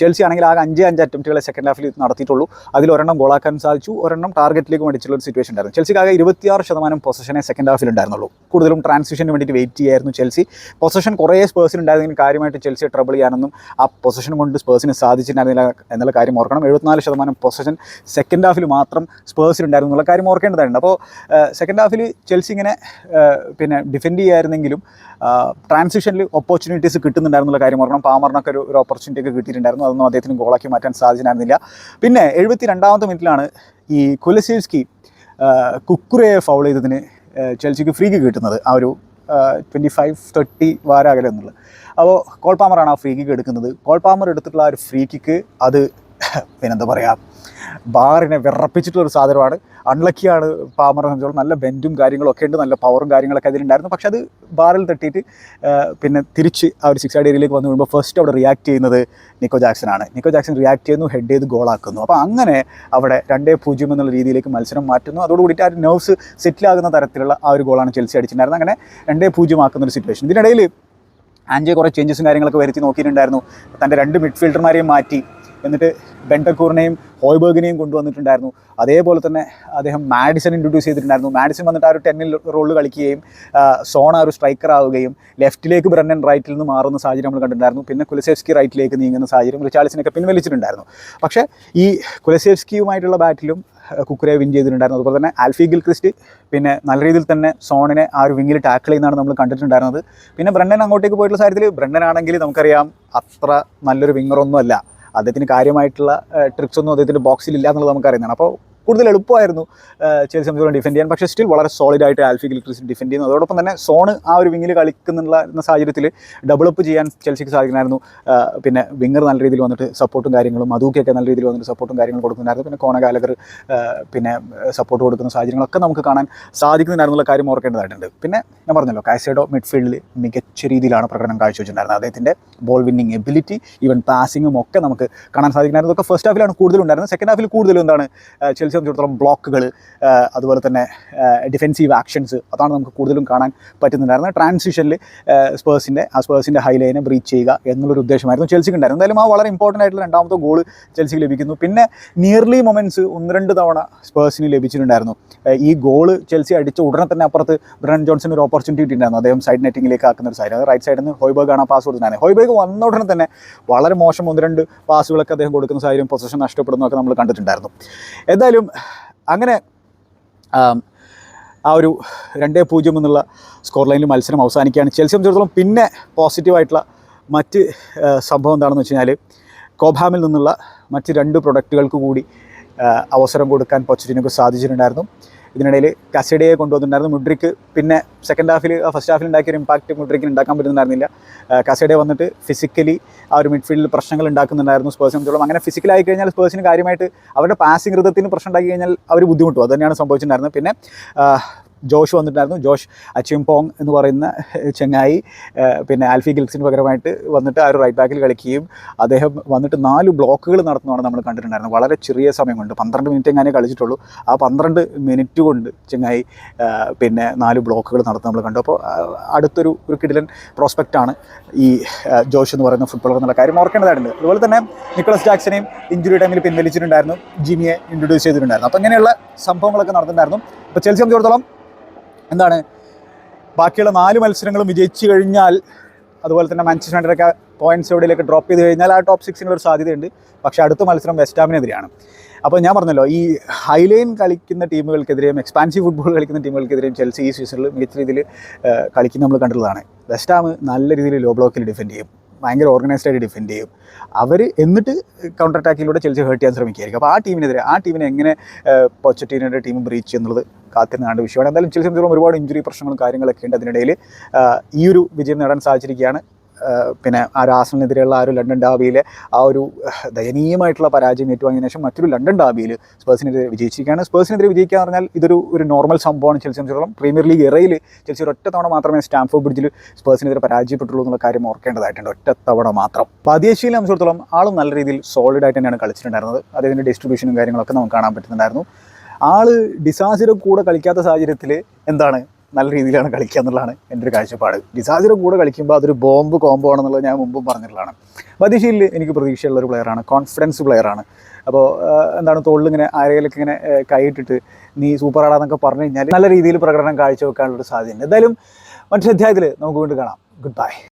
ചെൽസി ആണെങ്കിൽ ആകെ അഞ്ച് അഞ്ച് അറ്റംപ്റ്റുകളെ സെക്കൻഡ് ഹാഫിൽ നടത്തിയിട്ടുള്ളൂ. അതിൽ ഒരെണ്ണം ഗോളാക്കാൻ സാധിച്ചു ഒരെണ്ണം ടാർഗറ്റിലേക്ക് മേടിച്ചുള്ള ഒരു സിറ്റുവേഷൻ ഉണ്ടായിരുന്നു. ചെൽസിക്ക് ആകെ ഇരുപത്തിയാറ് ശതമാനം പൊസഷനെ സെക്കൻഡ് ഹാഫിൽ ഉണ്ടായിരുന്നുള്ളൂ. കൂടുതലും ട്രാൻസിഷന് വേണ്ടിയിട്ട് വെയിറ്റ് ചെയ്യായിരുന്നു ചെൽസി പൊസഷൻ കുറേ സ്പേഴ്സിന് ഉണ്ടായിരുന്നെങ്കിൽ കാര്യമായിട്ട് ചെൽസിയെ ട്രബിൾ ചെയ്യാനൊന്നും ആ പൊസിഷൻ കൊണ്ട് സ്പേഴ്സിന് സാധിച്ചിട്ടുണ്ടായിരുന്നില്ല എന്നുള്ള കാര്യം ഓർക്കണം. എഴുപത്തിനാല് ശതമാനം പൊസിഷൻ സെക്കൻഡ് ഹാഫിൽ മാത്രം സ്പേഴ്സിൽ ഉണ്ടായിരുന്നു എന്നുള്ള കാര്യം ഓർക്കേണ്ടതായിരുന്നു അപ്പോൾ സെക്കൻഡ് ഹാഫിൽ ചെൽസി ഇങ്ങനെ പിന്നെ ഡിഫെൻഡ് ചെയ്യായിരുന്നെങ്കിലും ട്രാൻസിഷനിൽ ഓപ്പർച്യൂണിറ്റീസ് കിട്ടുന്നുണ്ടായിരുന്നുള്ള കാര്യം ഓർക്കണം. പാമറിനൊക്കെ ഒരു ഒരു ഓപ്പർച്യൂണിറ്റി ഒക്കെ കിട്ടിയിട്ടുണ്ടായിരുന്നു. അതൊന്നും അദ്ദേഹത്തിന് ഗോളാക്കി മാറ്റാൻ സാധിച്ചിട്ടുണ്ടായിരുന്നില്ല പിന്നെ എഴുപത്തി രണ്ടാമത്തെ മിനിറ്റിലാണ് ഈ കുലസീവ്സ്കി കുക്കുറയെ ഫൗൾ ചെയ്തതിന് ചെൽസിക്ക് ഫ്രീക്ക് കിട്ടുന്നത്. ആ ഒരു ട്വന്റി ഫൈവ് തേർട്ടി വാര അകലെ എന്നുള്ളത്. അപ്പോൾ കോൾ പാമറാണ് ആ ഫ്രീ കിക്ക് എടുക്കുന്നത്. കോൾപാമർ എടുത്തിട്ടുള്ള ആ ഒരു ഫ്രീ കിക്ക് അത് പിന്നെന്താ പറയുക ബാറിനെ വിറപ്പിച്ചിട്ടുള്ള ഒരു സാധനമാണ്. അൺലക്കിയാണ് പാമറെ സംബന്ധിച്ചോളം നല്ല ബെന്റും കാര്യങ്ങളും ഒക്കെ ഉണ്ട് നല്ല പവറും കാര്യങ്ങളൊക്കെ അതിലുണ്ടായിരുന്നു പക്ഷെ അത് ബാറിൽ തട്ടിയിട്ട് പിന്നെ തിരിച്ച് ആ ഒരു സിക്സ് ഏരിയയിലേക്ക് വന്നു കഴിയുമ്പോൾ ഫസ്റ്റ് അവിടെ റിയാക്ട് ചെയ്യുന്നത് നിക്കോ ജാക്സനാണ് നിക്കോ ജാക്സൺ റിയാക്ട് ചെയ്യുന്നു ഹെഡ് ചെയ്ത് ഗോളാക്കുന്നു അപ്പോൾ അങ്ങനെ അവിടെ രണ്ടേ പൂജ്യം എന്നുള്ള രീതിയിലേക്ക് മത്സരം മാറ്റുന്നു. അതോടുകൂടിയിട്ട് ആ ഒരു നെർവ്സ് സെറ്റിലാകുന്ന തരത്തിലുള്ള ആ ഒരു ഗോളാണ് ചെൽസി അടിച്ചിട്ടുണ്ടായിരുന്നത്. അങ്ങനെ രണ്ടേ പൂജ്യം ആക്കുന്ന ഒരു സിറ്റുവേഷൻ ഇതിനിടയിൽ ആൻജെ കുറേ ചേഞ്ചസും കാര്യങ്ങളൊക്കെ വരുത്തി നോക്കിയിട്ടുണ്ടായിരുന്നു. തന്റെ രണ്ട് മിഡ്ഫീൽഡർമാരെയും മാറ്റി. എന്നിട്ട് ബെൻഡക്കൂറിനെയും ഹോയ്ബേഗിനെയും കൊണ്ടുവന്നിട്ടുണ്ടായിരുന്നു. അതേപോലെ തന്നെ അദ്ദേഹം മാഡിസൺ ഇൻട്രൊഡ്യൂസ് ചെയ്തിട്ടുണ്ടായിരുന്നു. മാഡിസൺ വന്നിട്ട് ആ ഒരു ടെന്നിൽ റോൾ കളിക്കുകയും സോണ ഒരു സ്ട്രൈക്കർ ആവുകയും ലെഫ്റ്റിലേക്ക് ബ്രണ്ണൻ റൈറ്റിൽ നിന്ന് മാറുന്ന സാഹചര്യം നമ്മൾ കണ്ടിട്ടുണ്ടായിരുന്നു. പിന്നെ കുലസേവ്സ്കി റൈറ്റിലേക്ക് നീങ്ങുന്ന സാഹചര്യം റിച്ചാൾസിനൊക്കെ പിൻവലിച്ചിട്ടുണ്ടായിരുന്നു. പക്ഷേ ഈ കുലസേവ്സ്കിയുമായിട്ടുള്ള ബാറ്റിലും കുക്കുരെ വിൻ ചെയ്തിട്ടുണ്ടായിരുന്നു. അതുപോലെ തന്നെ ആൽഫി ഗിൽ ക്രിസ്റ്റ് പിന്നെ നല്ല രീതിയിൽ തന്നെ സോണിനെ ആ ഒരു വിങ്ങിൽ ടാക്കിൾ ചെയ്യുന്നതാണ് നമ്മൾ കണ്ടിട്ടുണ്ടായിരുന്നത്. പിന്നെ ബ്രണ്ണൻ അങ്ങോട്ടേക്ക് പോയിട്ടുള്ള സാഹചര്യത്തിൽ ബ്രണ്ണൻ ആണെങ്കിൽ നമുക്കറിയാം അത്ര നല്ലൊരു വിങ്ങറൊന്നും അല്ല അദ്ദേഹത്തിന് കാര്യമായിട്ടുള്ള ട്രിക്സ് ഒന്നും അദ്ദേഹത്തിന്റെ ബോക്സിൽ ഇല്ല എന്നുള്ളത് നമുക്കറിയുന്നതാണ്. അപ്പോൾ കൂടുതൽ എളുപ്പമായിരുന്നു ചെറിയ സംബന്ധിച്ചോളം ഡിഫെൻഡ് ചെയ്യാൻ. പക്ഷേ സ്റ്റിൽ വളരെ സോളിഡ് ആയിട്ട് ആൽഫി ഗിൽക്രിസ് ഡിഫെൻഡ് ചെയ്യുന്നു. അതോടൊപ്പം തന്നെ സോണ് ആ ഒരു വിങ്ങിൽ കളിക്കുന്നുള്ള സാഹചര്യത്തിൽ ഡബിൾ അപ്പ് ചെയ്യാൻ ചെൽസിക്ക് സാധിക്കണമായിരുന്നു പിന്നെ വിങ്ങർ നല്ല രീതിയിൽ വന്നിട്ട് സപ്പോർട്ടും കാര്യങ്ങളും മധുക്കൊക്കെ നല്ല രീതിയിൽ വന്നിട്ട് സപ്പോർട്ടും കാര്യങ്ങളും കൊടുക്കുന്നുണ്ടായിരുന്നു. പിന്നെ കോണ ഗാലഗർ പിന്നെ സപ്പോർട്ട് കൊടുക്കുന്ന സാഹചര്യങ്ങളൊക്കെ നമുക്ക് കാണാൻ സാധിക്കുന്നുണ്ടായിരുന്നുള്ള കാര്യം ഓർക്കേണ്ടതായിട്ടുണ്ട്. പിന്നെ ഞാൻ പറഞ്ഞല്ലോ കാസേഡോ മിഡ്ഫീൽഡിൽ മികച്ച രീതിയിലാണ് പ്രകടനം കാഴ്ചവെച്ചിട്ടുണ്ടായിരുന്നത്. അദ്ദേഹത്തിന്റെ ബോൾ വിന്നിങ് എബിലിറ്റി ഈവൻ പാസിങ്ങും ഒക്കെ നമുക്ക് കാണാൻ സാധിക്കുന്നുണ്ടായിരുന്നു ഇതൊക്കെ ഫസ്റ്റ് ഹാഫിലാണ് കൂടുതലുണ്ടായിരുന്നത്. സെക്കൻഡ് ഹാഫിൽ കൂടുതലും എന്താണ് ചെൽസി സംബന്ധിച്ചിടത്തോളം ബ്ലോക്കുകൾ അതുപോലെ തന്നെ ഡിഫെൻസീവ് ആക്ഷൻസ് അതാണ് നമുക്ക് കൂടുതലും കാണാൻ പറ്റുന്നുണ്ടായിരുന്നത്. ട്രാൻസിഷനിൽ സ്പേഴ്സിന്റെ ആ സ്പേഴ്സിന്റെ ഹൈലൈനെ ബ്രീച്ച് ചെയ്യുക എന്നുള്ളൊരു ഉദ്ദേശമായിരുന്നു ചെൽസിക്ക് ഉണ്ടായിരുന്നു എന്തായാലും ആ വളരെ ഇമ്പോർട്ടന്റ് ആയിട്ടുള്ള രണ്ടാമത്തെ ഗോൾ ചെൽസിക്ക് ലഭിക്കുന്നു. പിന്നെ നിയർലി മൊമെന്റ്സ് ഒന്ന് രണ്ട് തവണ സ്പേഴ്സിന് ലഭിച്ചിട്ടുണ്ടായിരുന്നു. ഈ ഗോൾ ചെൽസി അടിച്ച ഉടനെ തന്നെ അപ്പുറത്ത് ബ്രൺ ജോൺസൺ ഒരു ഓപ്പർച്യൂണിറ്റി ഉണ്ടായിരുന്നു അദ്ദേഹം സൈഡ് നെറ്റിങ്ങിലേക്ക് ആക്കുന്ന ഒരു സൈഡ് അത് റൈറ്റ് സൈഡിൽ നിന്ന് ഹോയ്ബർഗ് ആണ് പാസ് കൊടുത്തിട്ടുണ്ടായിരുന്നത് ഹോയ്ബേഗ് വന്ന ഉടനെ തന്നെ വളരെ മോശം ഒന്ന് രണ്ട് പാസുകളൊക്കെ അദ്ദേഹം കൊടുക്കുന്ന സാഹചര്യം പൊസിഷൻ നഷ്ടപ്പെടുന്നതൊക്കെ നമ്മൾ കണ്ടിട്ടുണ്ടായിരുന്നു. എന്തായാലും അങ്ങനെ ആ ഒരു രണ്ടേ പൂജ്യം എന്നുള്ള സ്കോർ ലൈനിൽ മത്സരം അവസാനിക്കുകയാണ്. ചെൽസി സംബന്ധിച്ചിടത്തോളം പിന്നെ പോസിറ്റീവായിട്ടുള്ള മറ്റ് സംഭവം എന്താണെന്ന് വെച്ച് കഴിഞ്ഞാൽ കോബാമിൽ നിന്നുള്ള മറ്റ് രണ്ട് പ്രൊഡക്റ്റുകൾക്ക് കൂടി അവസരം കൊടുക്കാൻ പൊച്ചറ്റിനൊക്കെ സാധിച്ചിട്ടുണ്ടായിരുന്നു. ഇതിനിടയിൽ കസ്റ്റഡിയെ കൊണ്ടുവന്നിട്ടുണ്ടായിരുന്നു. മുഡ്രിക്ക് പിന്നെ സെക്കൻഡ് ഹാഫിൽ ഫസ്റ്റ് ഹാഫിൽ ഉണ്ടാക്കിയ ഒരു ഇമ്പാക്റ്റ് മുഡ്രിക്കിന് ഉണ്ടാക്കാൻ പറ്റുന്നുണ്ടായിരുന്നില്ല. കസ്റ്റഡിയെ വന്നിട്ട് ഫിസിക്കലി ആ ഒരു മിഡ്ഫീൽഡിൽ പ്രശ്നങ്ങൾ ഉണ്ടാക്കുന്നുണ്ടായിരുന്നു സ്പേഴ്സ് സംബന്ധിച്ചോളം. അങ്ങനെ ഫിസിക്കലായി കഴിഞ്ഞാൽ സ്പേഴ്സിന് കാര്യമായിട്ട് അവരുടെ പാസിംഗ് ഋതത്തിന് പ്രശ്നം ഉണ്ടാക്കി കഴിഞ്ഞാൽ അവർ ബുദ്ധിമുട്ടും. അത് തന്നെയാണ് സംഭവിച്ചിട്ടുണ്ടായിരുന്നത്. പിന്നെ ജോഷ് വന്നിട്ടുണ്ടായിരുന്നു ജോഷ് അച്ചിംപോങ് എന്ന് പറയുന്ന ചെങ്ങായി പിന്നെ ആൽഫി ഗിൽസിന് പകരമായിട്ട് വന്നിട്ട് ആ ഒരു റൈറ്റ് ബാക്കിൽ കളിക്കുകയും അദ്ദേഹം വന്നിട്ട് നാല് ബ്ലോക്കുകൾ നടത്തുന്നതാണ് നമ്മൾ കണ്ടിട്ടുണ്ടായിരുന്നത്. വളരെ ചെറിയ സമയം കൊണ്ട് പന്ത്രണ്ട് മിനിറ്റ് എങ്ങനെ കളിച്ചിട്ടുള്ളൂ. ആ പന്ത്രണ്ട് മിനിറ്റ് കൊണ്ട് ചെങ്ങായി പിന്നെ നാല് ബ്ലോക്കുകൾ നടത്തുന്നത് നമ്മൾ കണ്ടു. അപ്പോൾ അടുത്തൊരു ഒരു കിടിലൻ പ്രോസ്പെക്റ്റാണ് ഈ ജോഷ് എന്ന് പറയുന്ന ഫുട്ബോളർ എന്നുള്ള കാര്യം ഓർക്കേണ്ടതായിട്ടുണ്ട്. അതുപോലെ തന്നെ നിക്കോളസ് ജാക്സനെയും ഇഞ്ചുറി ടൈമിൽ പിൻവലിച്ചിട്ടുണ്ടായിരുന്നു. ജിമിയെ ഇൻട്രൊഡ്യൂസ് ചെയ്തിട്ടുണ്ടായിരുന്നു. അപ്പോൾ ഇങ്ങനെയുള്ള സംഭവങ്ങളൊക്കെ നടന്നിട്ടുണ്ടായിരുന്നു. അപ്പോൾ ചെൽസി സംബന്ധിച്ചിടത്തോളം എന്താണ്? ബാക്കിയുള്ള നാല് മത്സരങ്ങളും വിജയിച്ചു കഴിഞ്ഞാൽ അതുപോലെ തന്നെ മാഞ്ചസ്റ്റർ യുണൈറ്റഡൊക്കെ പോയിന്റ്സ് എവിടെയൊക്കെ ഡ്രോപ്പ് ചെയ്ത് കഴിഞ്ഞാൽ ആ ടോപ്പ് സിക്സിനുള്ള ഒരു സാധ്യതയുണ്ട്. പക്ഷേ അടുത്ത മത്സരം വെസ്റ്റാമിനെതിരെയാണ് അപ്പോൾ ഞാൻ പറഞ്ഞല്ലോ ഈ ഹൈലൈൻ കളിക്കുന്ന ടീമുകൾക്കെതിരെയും എക്സ്പാൻസീവ് ഫുട്ബോൾ കളിക്കുന്ന ടീമുകൾക്കെതിരെയും ചെൽസി ഈ സീസണിൽ മികച്ച രീതിയിൽ കളിക്കുന്ന നമ്മൾ കണ്ടിട്ടുള്ളതാണ്. വെസ്റ്റാം നല്ല രീതിയിൽ ലോ ബ്ലോക്കിൽ ഡിഫെൻഡ് ചെയ്യും. ഭയങ്കര ഓർഗനൈസ്ഡ് ആയിട്ട് ഡിഫെൻഡ് ചെയ്യും. അവർ എന്നിട്ട് കൗണ്ടർ അറ്റാക്കിലൂടെ ചെലിച്ച് ഹേർട്ട് ചെയ്യാൻ ശ്രമിക്കുകയായിരിക്കും അപ്പോൾ ആ ടീമിനെതിരെ ആ ടീമിനെ എങ്ങനെ പൊച്ചറ്റീനയുടെ ടീം ബ്രീച്ച് എന്നുള്ളത് കാത്തിരുന്നാണ്ട് വിഷയമാണ്. എന്തായാലും ചില സംബന്ധിച്ചിടത്തോളം ഒരുപാട് ഇഞ്ചുറി പ്രശ്നങ്ങളും കാര്യങ്ങളൊക്കെ ഉണ്ട് അതിനിടയിൽ ഈ ഒരു വിജയം നേടാൻ സാധിച്ചിരിക്കുകയാണ്. പിന്നെ ആ ഒരു ആസലിനെതിരെയുള്ള ആ ഒരു ലണ്ടൻ ഡാബിയിലെ ആ ഒരു ദയനീയമായിട്ടുള്ള പരാജയം ഏറ്റുവാങ്ങിയ ശേഷം മറ്റൊരു ലണ്ടൻ ഡാബിയിൽ സ്പേഴ്സിനെതിരെ വിജയിച്ചിരിക്കുകയാണ്. സ്പേഴ്സിനെതിരെ വിജയിക്കുക എന്ന് പറഞ്ഞാൽ ഇതൊരു ഒരു നോർമൽ സംഭവമാണ് ചെൽസി സംബന്ധിച്ചിടത്തോളം. പ്രീമിയർ ലീഗ് ഇറയിൽ ചെൽസി ഒറ്റ തവണ മാത്രമേ സ്റ്റാംഫോർഡ് ബ്രിഡ്ജിൽ സ്പേഴ്സിനെതിരെ പരാജയപ്പെട്ടുള്ളൂ എന്നുള്ള കാര്യം ഓർക്കേണ്ടതായിട്ടുണ്ട്. ഒറ്റ തവണ മാത്രം പതിയശീലം സംബന്ധിച്ചിടത്തോളം ആളും നല്ല രീതിയിൽ സോളിഡ് ആയിട്ട് തന്നെയാണ് കളിച്ചിട്ടുണ്ടായിരുന്നത്. അദ്ദേഹത്തിന്റെ ഡിസ്ട്രിബ്യൂഷനും കാര്യങ്ങളൊക്കെ നമുക്ക് കാണാൻ പറ്റുന്നുണ്ടായിരുന്നു. ആൾ ഡിസാസിയുടെ കൂടെ കളിക്കാത്ത സാഹചര്യത്തിൽ എന്താണ് നല്ല രീതിയിലാണ് കളിക്കുക എന്നുള്ളതാണ് എന്റെ ഒരു കാഴ്ചപ്പാട്. ഡിസാസിയുടെ കൂടെ കളിക്കുമ്പോൾ അതൊരു ബോംബ് കോംബോ ആണെന്നുള്ളത് ഞാൻ മുമ്പും പറഞ്ഞിട്ടുള്ളതാണ്. ബദിഷയിൽ എനിക്ക് പ്രതീക്ഷയുള്ള ഒരു പ്ലെയറാണ് കോൺഫിഡൻസ് പ്ലെയറാണ് അപ്പോൾ എന്താണ് തോളിലിങ്ങനെ ആരെങ്കിലൊക്കെ ഇങ്ങനെ കൈയിട്ടിട്ട് നീ സൂപ്പർ ആടാന്നൊക്കെ പറഞ്ഞു കഴിഞ്ഞാൽ നല്ല രീതിയിൽ പ്രകടനം കാഴ്ചവെക്കാനുള്ളൊരു സാധ്യതയുണ്ട്. എന്തായാലും മറ്റൊരു അധ്യായത്തിൽ നമുക്ക് വീണ്ടും കാണാം. Good bye